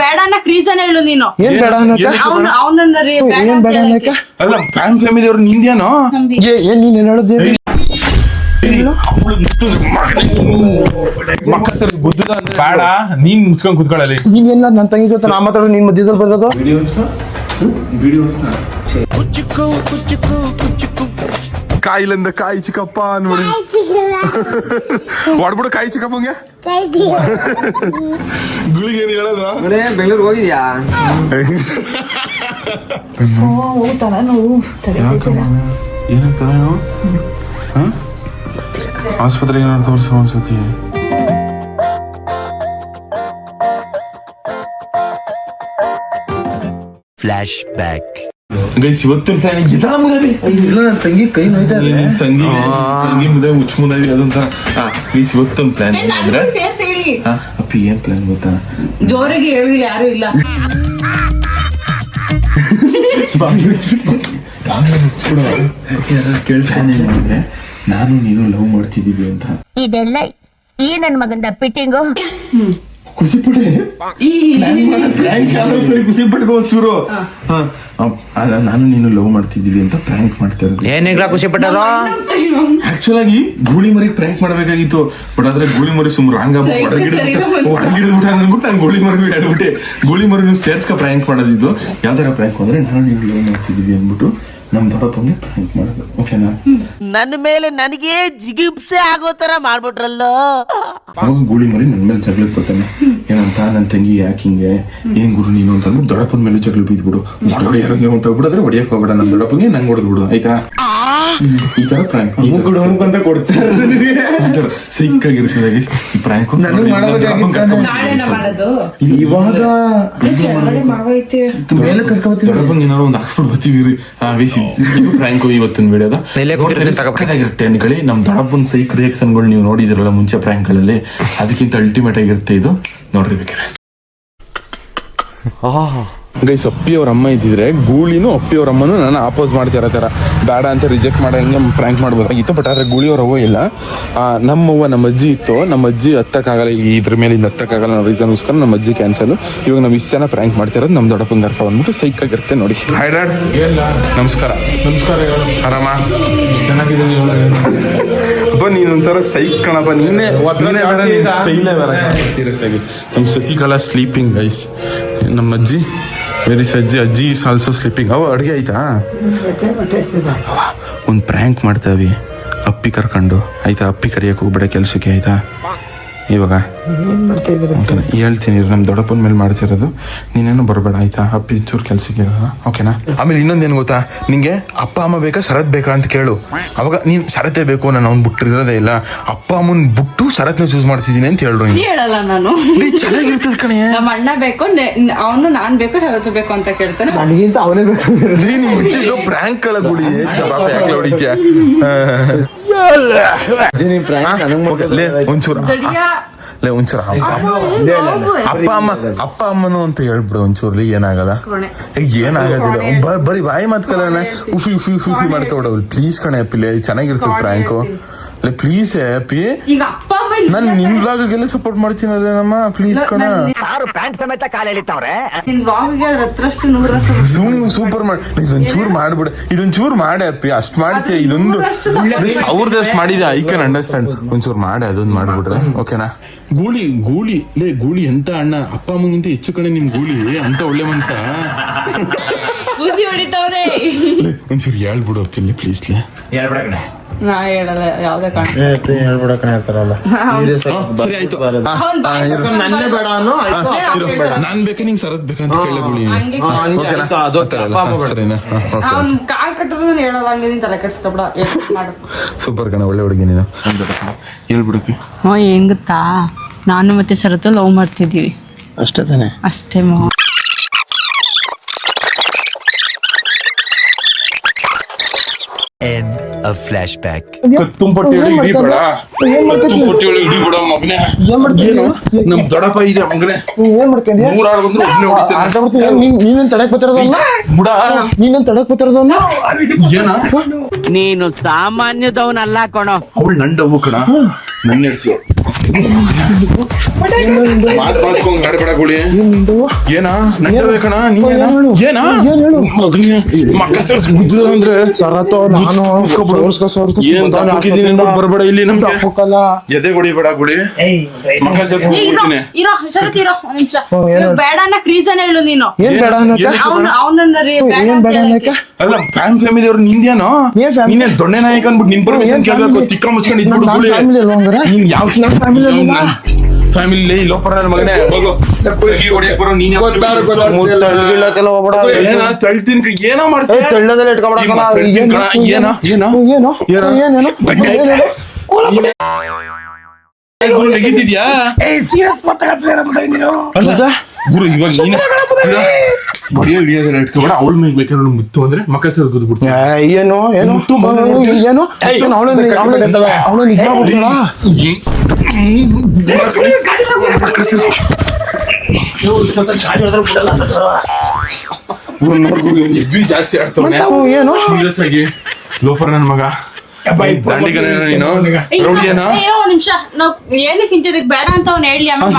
ಬೇಡ ಅನ್ನಕ್ ರೀಸನ್ ಹೇಳು ನೀನು. ಏನ್ ಬೇಡ ಅನ್ನಕ್ಕ ಅವನು ಅವನನ್ನ ರೀ ಬೇಡ ಏನ್ ಬೇಡ ಅನ್ನಕ್ಕ ಅಲ್ಲ ಫ್ಯಾನ್ ಫ್ಯಾಮಿಲಿ ಅವ್ರು ನಿಂದ್ಯಾನೋ? ಏ ಏನ್ ನೀನ್ ಏನ್ ಹೇಳೋದು? ಮಕ್ಕ ಸರ್ ಬುದ್ಧದ ಅಂದ್ರೆ ಬೇಡ ನೀನ್ ಮುಚ್ಕೊಂಡ್ ಕುತ್ಕೊಳ್ಳಲಿ. ನೀನ್ ಏನ್ ನನ್ ತಂಗಿ ಜೊತೆ ನಾ ಮಾತಾಡೋ ನಿನ್ ಮಧ್ಯದಲ್ಲಿ ಬರೋದು ಕಾಯಿಲಿಂದ ಕಾಯಿ ಚಿಕ್ಕಪ್ಪ ಅನ್ಬಿಡಿ ಹೊಡ್ಬಿಡು ಕಾಯಿ ಚಿಕ್ಕಪ್ಪಂಗೆ ಗುಳಿಗೆ ಏನ್ ಹೇಳಲ್ವಾ ಬೆಂಗಳೂರಿಗೆ ಹೋಗಿದ್ಯಾ? ಏನಾಗ್ತಾರ ಆಸ್ಪತ್ರೆಗೆ ಏನಾದ್ರು ತೋರಿಸು ಅನ್ಸತಿ ಫ್ಲ್ಯಾಶ್ ಬ್ಯಾಕ್ ಗೈಸ್ ಇವತ್ತಿನ ಪ್ಲಾನ್ ಇದಾ ಮುದವಿ? ಇಲ್ಲ ನನ್ನ ತಂಗಿ ಕೈ ನೋಯ್ತಾ ಇದೆ. ನಿನ್ ತಂಗಿ ತಂಗಿ ಮುದವಿ ಉಚ್ಚ ಮುದವಿ ಅದಂತ ಗೈಸ್ ಇವತ್ತಿನ ಪ್ಲಾನ್ ಅಂದ್ರೆ ಅಪ್ಪಿ ಏನ್ ಪ್ಲಾನ್ ಗೊತ್ತಾ? ಜೋರಿಗೆ ಹೇಳಿಲ್ಲ ಯಾರು ಇಲ್ಲ. ಪ್ಲಾನ್ ಏನಂದ್ರೆ ನಾನು ನೀನು ಲವ್ ಮಾಡ್ತಿದೀವಿ ಅಂತ. ಇದೆಲ್ಲ ಈ ನನ್ನ ಮಗಂದ ಪಿಟ್ಟಿಂಗು ಖುಷಿ ಪಡಿ ಸರಿ ಖುಷಿ ಪಟ್ಕೋ ಒಂಚೂರು. ಹಾ, ಅಪ್- ಅಲ್ಲ, ನಾನು ನೀನು ಲವ್ ಮಾಡ್ತಿದ್ದೀವಿ ಅಂತ ಪ್ರ್ಯಾಂಕ್ ಮಾಡ್ತಾ ಇರೋದು. ಏನಿಲ್ಲ ಖುಷಿ ಪಟ್ಟದ ಆಕ್ಚುಲ್ ಆಗಿ ಗೂಳಿ ಮರಿ ಪ್ರ್ಯಾಂಕ್ ಮಾಡ್ಬೇಕಾಗಿತ್ತು. ಬಟ್ ಆದ್ರೆ ಗೂಳಿ ಮರಿ ಸುಮ್ರು ಹಂಗ ಒಡಗಿಡ್ಬಿಟ್ಟು ಅಂದ್ಬಿಟ್ಟು ನಾನು ಗೂಳಿ ಮರಿ ಹೇಳ್ಬಿಟ್ಟೆ ಗೂಳಿ ಮರಿ ನೀವು ಸೇರ್ಸ್ಕ ಪ್ರ್ಯಾಂಕ್ ಮಾಡೋದಿದ್ದು. ಯಾವ್ದಾರ ಪ್ರ್ಯಾಂಕ್ ಅಂದ್ರೆ ನಾನು ನೀವು ಲವ್ ಮಾಡ್ತಿದ್ದೀವಿ ಅಂದ್ಬಿಟ್ಟು ನಮ್ ದೊಡ್ಡಪ್ಪಂಗೆ ಪ್ರ್ಯಾಂಕ್ ಮಾಡೋದು. ಓಕೆನಾ ನನ್ನ ಮೇಲೆ ನನಗೆ ಜಿಗಿಪ್ಸೆ ಆಗೋ ತರ ಮಾಡ್ಬಿಟ್ರಲ್ಲ? ಅವಾಗ ಗೂಳಿ ಮರಿ ನನ್ನ ಮೇಲೆ ಜಗಳಕ್ಕೆ ಬರ್ತಾನೆ. ನನ್ನ ತಂಗಿ ಯಾಕೆ ಹಿಂಗೆ? ಏನ್ ಗುರು ನೀನು ಅಂತಂದ್ರೆ ದೊಡಪ್ಪನ ಮೇಲೆ ಜಗಳ ಬಿದ್ಬಿಡು. ಹೊಡೆ ಯಾರಂಗೆ ಹೊಂಟೋಗ್ಬಿಡೋದ್ರೆ ಹೊಡಿಯಕ್ ಹೋಗ್ಬೇಡ ನಮ್ಮ ದೊಡ್ಡಪ್ಪಂಗೆ ನಂಗೆ ಹೊಡೆದ್ಬಿಡು ಆಯ್ತಾ? ಈ ತರ ಪ್ರ್ಯಾಂಕ್ ಅಂತ ಕೊಡ್ತಾರೆ ಸಿಕ್ ಆಗಿರ್ತದೆ ಪ್ರ್ಯಾಂಕ್ ಇವಾಗ ದೊಡ್ಡಪ್ಪಂಗೆ ಏನಾದ್ರು ಒಂದು ಹಾಕ್ಸ್ಬಿಟ್ಟು ಬರ್ತೀವಿ ರೀ. ವೇಸಿ ಪ್ರ್ಯಾಂಕ್ ಇವತ್ತಿನ ವಿಡಿಯೋದ. ಆಗಿರುತ್ತೆ ಅನ್ಕೊಳ್ಳಿ. ನಮ್ ದೊಡ್ಡಪ್ಪನ ಸೈಕ್ ರಿಯಾಕ್ಷನ್ಗಳು ನೀವು ನೋಡಿದಿರಲ್ಲ ಮುಂಚೆ ಪ್ರ್ಯಾಂಕ್ಗಳಲ್ಲಿ ಅದಕ್ಕಿಂತ ಅಲ್ಟಿಮೇಟ್ ಆಗಿರುತ್ತೆ ಇದು. ನೋಡ್ರಿ ಬೇಕಾರೆ ಗೈಸ್ ಅಪ್ಪಿ ಅವ್ರ ಅಮ್ಮ ಇದ್ದಿದ್ರೆ ಗೂಳಿನೂ ಅಪ್ಪಿ ಅವ್ರ ಅಮ್ಮನೂ ನಾನು ಆಪೋಸ್ ಮಾಡ್ತಿರೋ ಥರ. ಬೇಡ ಅಂತ ರಿಜೆಕ್ಟ್ ಮಾಡಂಗೆ ಪ್ರ್ಯಾಂಕ್ ಮಾಡ್ಬೋದಾಗಿತ್ತು ಬಟ್ ಆದ್ರೆ ಗೂಳಿ ಅವ್ರ ಅವ್ವ ಇಲ್ಲ. ನಮ್ಮವ್ವ ನಮ್ಮ ಅಜ್ಜಿ ಇತ್ತು. ನಮ್ಮ ಅಜ್ಜಿ ಹತ್ತಕ್ಕಾಗಲ್ಲ ಈ ಇದ್ರ ಮೇಲೆ ಇಲ್ಲಿ ಹತ್ತಕ್ಕಾಗಲ್ಲ ರೀಸನ್ ರೀಸನ್ಗೋಸ್ಕರ ನಮ್ಮ ಅಜ್ಜಿ ಕ್ಯಾನ್ಸಲ್ ಇವಾಗ ನಾವು ಇಷ್ಟು ಜನ ಪ್ರ್ಯಾಂಕ್ ಮಾಡ್ತಿರೋದು ನಮ್ಮ ದೊಡ್ಡಪ್ಪನ ದರ್ಪ ಅಂದ್ಬಿಟ್ಟು ಸೈಕ್ ಆಗಿರುತ್ತೆ ನೋಡಿ. ಹಾಯ್ ಡ್ಯಾಡ್ ನಮಸ್ಕಾರ. ನಮಸ್ಕಾರ ಆರಾಮ? ಚೆನ್ನಾಗಿದ್ದೀನಿ ನೀನು ಒಂಥರ ಸೈಕ್ ಕಣಪ್ಪ ನೀನೇ ನೀನೇ ಸ್ಟೈಲೇ ಬೇರೆ ಸೀರಿಯಸ್ ಆಗಿ ನಮ್ಮ ಶಶಿಕಲಾ ಸ್ಲೀಪಿಂಗ್ ಗೈಸ್ ನಮ್ಮ ಅಜ್ಜಿ ವೆರಿ ಅಜ್ಜಿ ಅಜ್ಜಿ ಇಸ್ ಆಲ್ಸೋ ಸ್ಲೀಪಿಂಗ್ ಅವ ಅಡುಗೆ ಆಯ್ತಾ? ಒಂದು ಪ್ರ್ಯಾಂಕ್ ಮಾಡ್ತಾವಿ ಅಪ್ಪಿ ಕರ್ಕೊಂಡು. ಆಯ್ತಾ ಅಪ್ಪಿ ಕರಿಯಕ್ಕೆ ಹೋಗ್ಬೇಡ ಕೆಲಸಕ್ಕೆ ಆಯ್ತಾ? ಇವಾಗ? ಓಕೆನಾ ಹೇಳ್ತೀನಿ ನಮ್ಮ ದೊಡ್ಡಪ್ಪನ ಮೇಲೆ ಮಾಡ್ತಿರೋದು. ನೀನೇನು ಬರಬೇಡ ಆಯ್ತಾ? ಅಪ್ಪಿ ಚೂರು ಕೆಲಸಕ್ಕೆ ಇರೋಲ್ಲ ಓಕೆನಾ? ಆಮೇಲೆ ಇನ್ನೊಂದೇನು ಗೊತ್ತಾ? ನಿಂಗೆ ಅಪ್ಪ ಅಮ್ಮ ಬೇಕಾ ಶರತ್ ಬೇಕಾ ಅಂತ ಕೇಳು. ಅವಾಗ ನೀನು ಶರತ್ತೇ ಬೇಕು ನಾನು ಅವ್ನು ಬಿಟ್ಟಿರೋದೇ ಇಲ್ಲ. ಅಪ್ಪ ಅಮ್ಮನ ಬಿಟ್ಟು ಶರತ್ನ ಚೂಸ್ ಮಾಡ್ತಿದ್ದೀನಿ ಅಂತ ಹೇಳ್ರು ನೀನು. ಹೇಳಲ್ಲ ನಾನು. ಚೆನ್ನಾಗಿರ್ತದ ಚೆನ್ನಾಗಿರ್ತದೆ ಕಣೆ. ನಮ್ಮ ಅಣ್ಣ ಬೇಕು ಅವನು ನಾನ್ ಬೇಕು ಸರತ್ ಬೇಕು ಅಂತ ಕೇಳ್ತಾನೆ. ನನಗಿಂತ ಅವನೇ ಬೇಕು. ನೀ ನಿಮ್ ಮುಚ್ಚಿರೋ prank ಗಳ ಗುಡಿ ಯಾಕೆ ಹೊಡಿತ್ಯಾ? ಒಂಚೂರು. ಗಡಿಯ ಲೇ ಒಂಚೂರು ಅಪ್ಪ ಅಮ್ಮ ಅಪ್ಪ ಅಮ್ಮನು ಅಂತ ಹೇಳ್ಬಿಡು ಒಂಚೂರ್ಲಿ ಏನಾಗಲ್ಲ. ಏನಾಗೋದಿಲ್ಲ. ಬರೀ ಬಾಯಿ ಮಾತ್ಕಲ್ಲ ಕಲನ ಉಫಿ ಉಫಿ ಉಫಿ ಉಫಿ ಮಾಡ್ಕೊಬಿಡವು ಪ್ಲೀಸ್ ಕಣೆ ಪಿಲ್ಲೆ ಚೆನ್ನಾಗಿರ್ತದೆ ಪ್ರ್ಯಾಂಕು ಲೇ ಪ್ಲೀಸ್ ಅಪ್ಪಿ. ಈಗ ಅಪ್ಪ ಅಮ್ಮ ನಾನು ನಿಮ್ ಬ್ಲಾಗಿಗೆಲ್ಲ ಸಪೋರ್ಟ್ ಮಾಡ್ತೀನಿ ನಮ್ಮ ಪ್ಲೀಸ್ ಕಣ. ನಿನ್ ಬ್ಲಾಗ್ಗೆ ಹತ್ರಷ್ಟು ನೂರಷ್ಟು ಸುಮ್ ಸೂಪರ್ ಮಾಡಿ ಇದೊಂದ್ ಚೂರ್ ಮಾಡ್ಬಿಡ. ಇದೊಂದ್ ಚೂರ್ ಮಾಡಿ ಅಪ್ಪಿ ಅಷ್ಟ್ ಮಾಡ್ತೀಯ ಇದೊಂದು ಅವ್ರದ್ದು ಅಷ್ಟ್ ಅವ್ರದಷ್ಟು ಮಾಡಿದೆ ಐ ಕ್ಯಾನ್ ಅಂಡರ್ಸ್ಟ್ಯಾಂಡ್ ಒಂಚೂರು ಮಾಡಿ ಅದೊಂದು ಮಾಡ್ಬಿಟ್ರೆ. ಓಕೆನಾ ಗೂಳಿ ಗೂಳಿ ಲೇ ಗೂಳಿ ಎಂತ ಅಣ್ಣ? ಅಪ್ಪ ಅಮ್ಮಗಿಂತ ಹೆಚ್ಚು ಕಡೆ ನಿಮ್ ಗೂಳಿ ಅಂತ ಒಳ್ಳೆ ಮನ್ಸ. ಒಂಚೂರು ಹೇಳ್ಬಿಡು ಅಪ್ಪಿ ಪ್ಲೀಸ್ ಲೇ. ನಾ ಹೇಳಲ್ಲ ಯಾವ್ದೇ ಕಾರಣ ಸರಿ ಆಯ್ತು. ಆ, ಅವ್ನ್ ಆ, ಬಾಯ್ ಇರು. ನನ್ನೇ ಬೇಡ ಅನ್ನೋ ಆಯ್ತು. ಇರು. ನಾನ್ ಬೇಕಾ ನಿಂಗ್ ಸರತ್ ಬೇಕಂತ ಕೇಳ ಗೂಳಿ ಹಂಗೆ ಓಕೆನಾ ಅದು ಆ ಥರ ಅಲ್ಲ? ಹಾ, ಸರಿನಾ? ಹಾ, ಓಕೆ ಅವ್ನ್ ಕಾಲ್ ಕಟ್ಟಿದ್ರು ನಾನು ಹೇಳಲ್ಲ ಹಂಗೆ ನೀನ್ ತಲೆ ಕೆಡ್ಸ್ಕೊಬಿಡ ಮಾಡು. ಸೂಪರ್ ಕಣ ಒಳ್ಳೆ ಹುಡುಗಿ ನೀನು. ಹೇಳ್ಬಿಡಪ್ಪಿ ಹ್ಞೂ ಏನ್ ಗೊತ್ತಾ? ನಾನು ಮತ್ತೆ ಶರತ್ ಲವ್ ಮಾಡ್ತಿದೀವಿ ಅಷ್ಟೇ ತಾನೆ? ಅಷ್ಟೇ ಮಾ ಆಫ್ ಫ್ಲಾಶ್ ಬ್ಯಾಕ್ ತುಂಪಟ್ಟಿ ಒಳಗೆ ಇಡೀ ಬೇಡ ತುಂಪಟ್ಟಿ ಇಡೀ ಬೇಡ ಮಗನೇ. ಏನ್ ಮಾಡ್ತೀನಿ ಏನು? ನಮ್ ದೊಡ್ಡಪ್ಪ ಇದೆ ಮಗನೇ. ಏನ್ ಮಾಡ್ಕೊಂಡಿ ನೂರಾರು ಬಂದ್ರು ಒಬ್ನೇ ಹೊಡಿತಾನೆ. ನೀನೇನ್ ತಡಕ್ ಬತ್ತಿರೋದನ್ನ ಬುಡ ನೀನೇನ್ ತಡಕ್ ಬತ್ತಿರೋದನ್ನ ಏನ ನೀನು ಸಾಮಾನ್ಯದವನಲ್ಲ ಕಣೋ. ಅವಳು ನಂಡವು ಕಣ. ನನ್ನ ಹೇಳ್ತೀವ ಮಾತ್ ಮಾತ್ಕೊಂಡ್ ಗುಳಿ ಏನ? ನಡ್ಬೇಕಣ ಏನ್? ಮಕ್ಕ ಸರ್ಸ್ ಅಂದ್ರೆ? ಸರತೋ ನಾನು ಏನ್ ಬರ್ಬೇಡ ಇಲ್ಲಿ. ಎದೆ ಹೊಡಿಬೇಡ ಗುಳಿ. ಮಕ್ಕ ಸರ್ಸ್ ಏ, ಇರೋ ಗುಡ್ತೀನಿ ಇರೋ ಶರತ್ ಇರೋ ಒಂದ್ ನಿಮಿಷ. ಹ್ಮ್, ಏನ್ ಹೇಳು? ಬೇಡ ಅನ್ನಕ್ ರೀಸನ್ ಹೇಳು ನೀನು. ಏನ್ ಬೇಡ ಅನ್ನಕ್ಕ ಅವನು ಅವನನ್ನ ಹ್ಮ್, ಬೇಡ ಏನ್ ಬೇಡ ಹೇಳಕ್ಕೆ. ಅಲ್ಲ ಫ್ಯಾನ್ ಫ್ಯಾಮಿಲಿ ಅವ್ರು ನಿಂದ್ಯಾನೋ? ಏನ್ ದೊಣ್ಣೆ ನಾಯಕ ಅನ್ಬಿಟ್ಟು ನಿನ್ ಪರ್ಮಿಷನ್ ಕೇಳಬೇಕು ತಿಕ್ಕ ಮುಚ್ಕೊಂಡು ಯಾವ್ದು ನಾನ್ ಗುಳಿ. family ನೀನ್ ಯಾವ family ಅಲ್ವಾ? ಫ್ಯಾಮಿಲಿ ಲೋಪರ ನನ್ನ ಮಗನೇ ಹೋಗು ಹೊಡಿಯಕ್ ಬರೋ ನೀನ್ ಹೋಗ್ಬೇಡ. ಏನ ತಳ್ತೀನಿ ಕಣ್, ಏನೋ ಏ, ಮಾಡ್ತೀಯ ತಳ್ಳದಲ್ಲಿ ಇಟ್ಕೊಬಿಡಕ್ಕಲ್ಲ. ಈಗ ಏನ್- ಕಣ, ಏನೋ, ಏನೋ? ಏನೋ? ಏನೋ? ಏನೇನೋ? ಏನೇನೋ? ಗುರು ನೆಗಿತಿದ್ಯಾ ಅಲ್ಲ ಮತ್ತೆ? ಗುರು ಇವಾಗ ನೀನು ಬಡಿಯೋ ಇಟ್ಕೊಬೇಡ ಅವಳ ಮೇಲೆ ಬೇಕಾದ್ರೆ ಮುತ್ತು ಅಂದ್ರೆ ಮಕ್ಕ ಸೇರಿಸ್ ಗುದ್ದು ಬಿಡ್ತೀನಿ ಏನೋ ಏನು ಏನು. ಏನು ಏನು ಅವಳು ಅವಳು ನಿಜ ಆಗ್ಬಿಟ್ಲಾ? ಜಾಸ್ತಿ ಆಡ್ತಾವೆ ಹ್ಮ್, ಏನು ಸೀರಿಯಸ್ ಆಗಿ ಲೋಪರ್ ನನ್ನ ಮಗ ದಾಂಡಿಗನ ನೀನು? ರೌಡಿಯನ ಒಂದ್ ನಿಮಿಷ. ನಾವ್ ಏನಕ್ಕೆ ಬೇಡ ಅಂತ ಅವ್ನು ಹೇಳಿ ಆಮೇಲೆ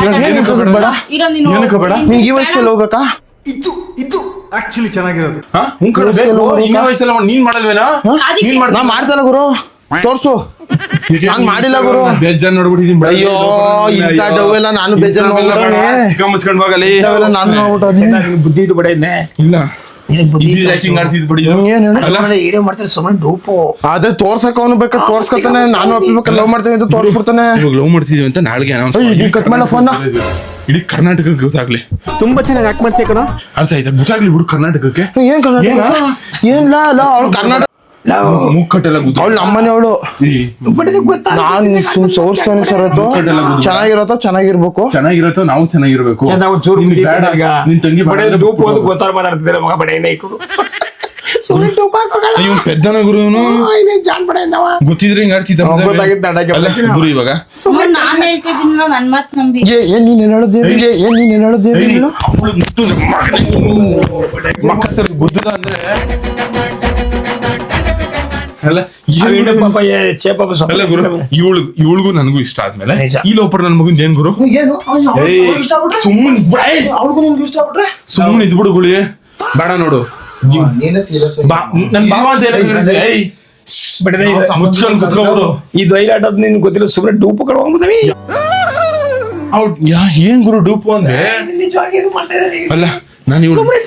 ಬೇಡ? ಇರೋ ನೀನು ಏನಕ್ಕೆ ಬೇಡ? ನೀನ್ ನಿಂಗೆ ಈ ವಯಸ್ಸಲ್ಲಿ ಹೋಗ್ಬೇಕಾ? ಹಾ? ಬೇಕು. ಇನ್ನ ವಯಸ್ಸಲ್ಲ ನೀನ್ ಮಾಡಲ್ವೇನಾ? ಮಾಡ್ತಾನ ನೀನ್ ಮಾಡ್ತಾ ಗುರು. ತೋರ್ಸು. ನಾನ್ ಮಾಡಿಲ್ಲ ಗುರು. ಬೇಜಾರ್ ನೋಡ್ಬಿಟ್ಟಿದೀನಿ ಅಯ್ಯೋ ಇಂತ ಇಂಥ. ಡವೆಲ್ಲ ನಾನು ಬೇಜಾರ್. ಹೋಗಲಿ. ನಾನು ನೋಡ್ಬಿಟ್ಟು ಬುದ್ಧಿ ಇದು ಬಡ. ಇದ್ನೆ ಇಲ್ಲ ಅದೇ ತೋರ್ಸಕ್ ಅವನು ಬೇಕಾದ್ರೆ ತೋರ್ಸ್ಕೊತಾನೆ. ನಾನು ಒಪ್ಪಿಬೇಕು ಲವ್ ಮಾಡ್ತೀನಿ ಅಂತ ತೋರ್ಸ್ಬಿಡ್ತಾನೆ. ಇವಾಗ ಲವ್ ಮಾಡ್ತಿದೀವಿ ಅಂತ ನಾಳೆಗೆ ಅನೌನ್ಸ್ ಏಯ್, ನೀನ್ cut ಮಾಡ phone ನ. ಇಡೀ ಕರ್ನಾಟಕಕ್ಕೆ ಗೊತ್ತಾಗ್ಲಿ. ತುಂಬಾ ಚೆನ್ನಾಗಿ ಆಕ್ಟ್ ಮಾಡ್ತೀಯ ಕಣ. ಅರ್ಥ ಆಯ್ತಾ? ಗೊತ್ತಾಗ್ಲಿ ಬಿಡು ಕರ್ನಾಟಕಕ್ಕೆ. ಏನ್ ಕರ್ನಾಟಕ? ಏನ್? ಅವಳು ಕರ್ನಾಟಕ ಮುಕ್ಕಟ್ಟೆಲ್ಲ ಗುದ್ದು ಅವಳು ನಮ್ಮನೆ ಅವಳು. ಏಯ್, ಗೊತ್ತಾ ನಾನ್ ಸುಮ್ ಸೋರ್ಸ್ತಾನೆ ಸರ್ ಅದು ಚೆನ್ನಾಗಿರತ್ತೋ ಚೆನ್ನಾಗಿರ್ಬೇಕು. ಚೆನ್ನಾಗಿರತ್ತೋ ನಾವು ಚೆನ್ನಾಗಿರ್ಬೇಕು. ನಾವು ಚೂರು ನಿನ್ ತಂಗಿ ಬೇಡ ಡೂಪು. ಅಂತ ಗೊತ್ತಾರ ಮಾತಾಡ್ತಿದ್ದಾರೆ ಮಗ ಬಡೆಯಿಂದ ಇಟ್ಟು ಸುಮ್ಮನೆ ಡೂಪ್ ಹಾಕೋಗಲ್ಲ ಇವ್ನ್ ಪೆದ್ದನ ಗುರು ಇವನು. ಜಾನ್ ಬಡ ಇದ್ದವ ಗೊತ್ತಿದ್ರೆ ಹಿಂಗ್ ಆಡ್ತಿದ್ದ. ಗೊತ್ತಾಗಿದ್ದ ಗುರು ಇವಾಗ. ಸುಮ್ಮನೆ ನಾನ್ ಹೇಳ್ತಿದ್ದೀನಿ ನನ್ ಮಾತ್ ನಂಬಿ. ಏ ಏನ್ ನೀನ್ ಹೇಳೋದು ಏನ್ ಏನ್ ನೀನ್ ಹೇಳೋದು ಮಕ್ಕ ಸರ್ ಗುದ್ದದ ಅಂದ್ರೆ ಅಲ್ಲ ಪಾಪ ಏ, ಚೇ ಪಾಪ ಅಲ್ಲ ಗುರು ಇವಳು ಇವಳಿಗೂ ನನಗೂ ಇಷ್ಟ ಆದ್ಮೇಲೆ ನಿಜ. ಈ ಲೋಪರ್ ನನ್ ಮಗನ್ ಏನ್ ಗುರು? ಏನು? ಸುಮ್ಮನೆ ಅವ್ಳಿಗೂ ನಿನ್ಗೆ ಇಷ್ಟ ಆಗ್ಬಿಟ್ರೆ? ಸುಮ್ಮನೆ ಇದ್ಬಿಡು ಗುಳಿ. ಬೇಡ ನೋಡು. ಜಿಮ್ ನೀನೇ ಸೀರಿಯಸ್ ಬಾ ನನ್ ಬಾವಾ ಅಂತ? ಏಯ್ ಬಡದೆ ಮುಚ್ಕೊಂಡ್ ಕುತ್ಕೊಬಿಡು ಈ ದೈಲಾಟದ್ ನಿನ್ ಗೊತ್ತಿಲ್ಲ ಸುಮ್ಮನೆ ಡೂಪು ಅವ್ಳ್ ಯಾ ಏನ್ ಗುರು ಡೂಪು ಅಂದ್ರೆ? ನಿಜವಾಗಿ ಇದು ಮಾಡ್ತಾ ಇದ್ದಾರೆ ಅಲ್ಲ ನಾನು ಇವಳು ಸುಮ್ಮನೆ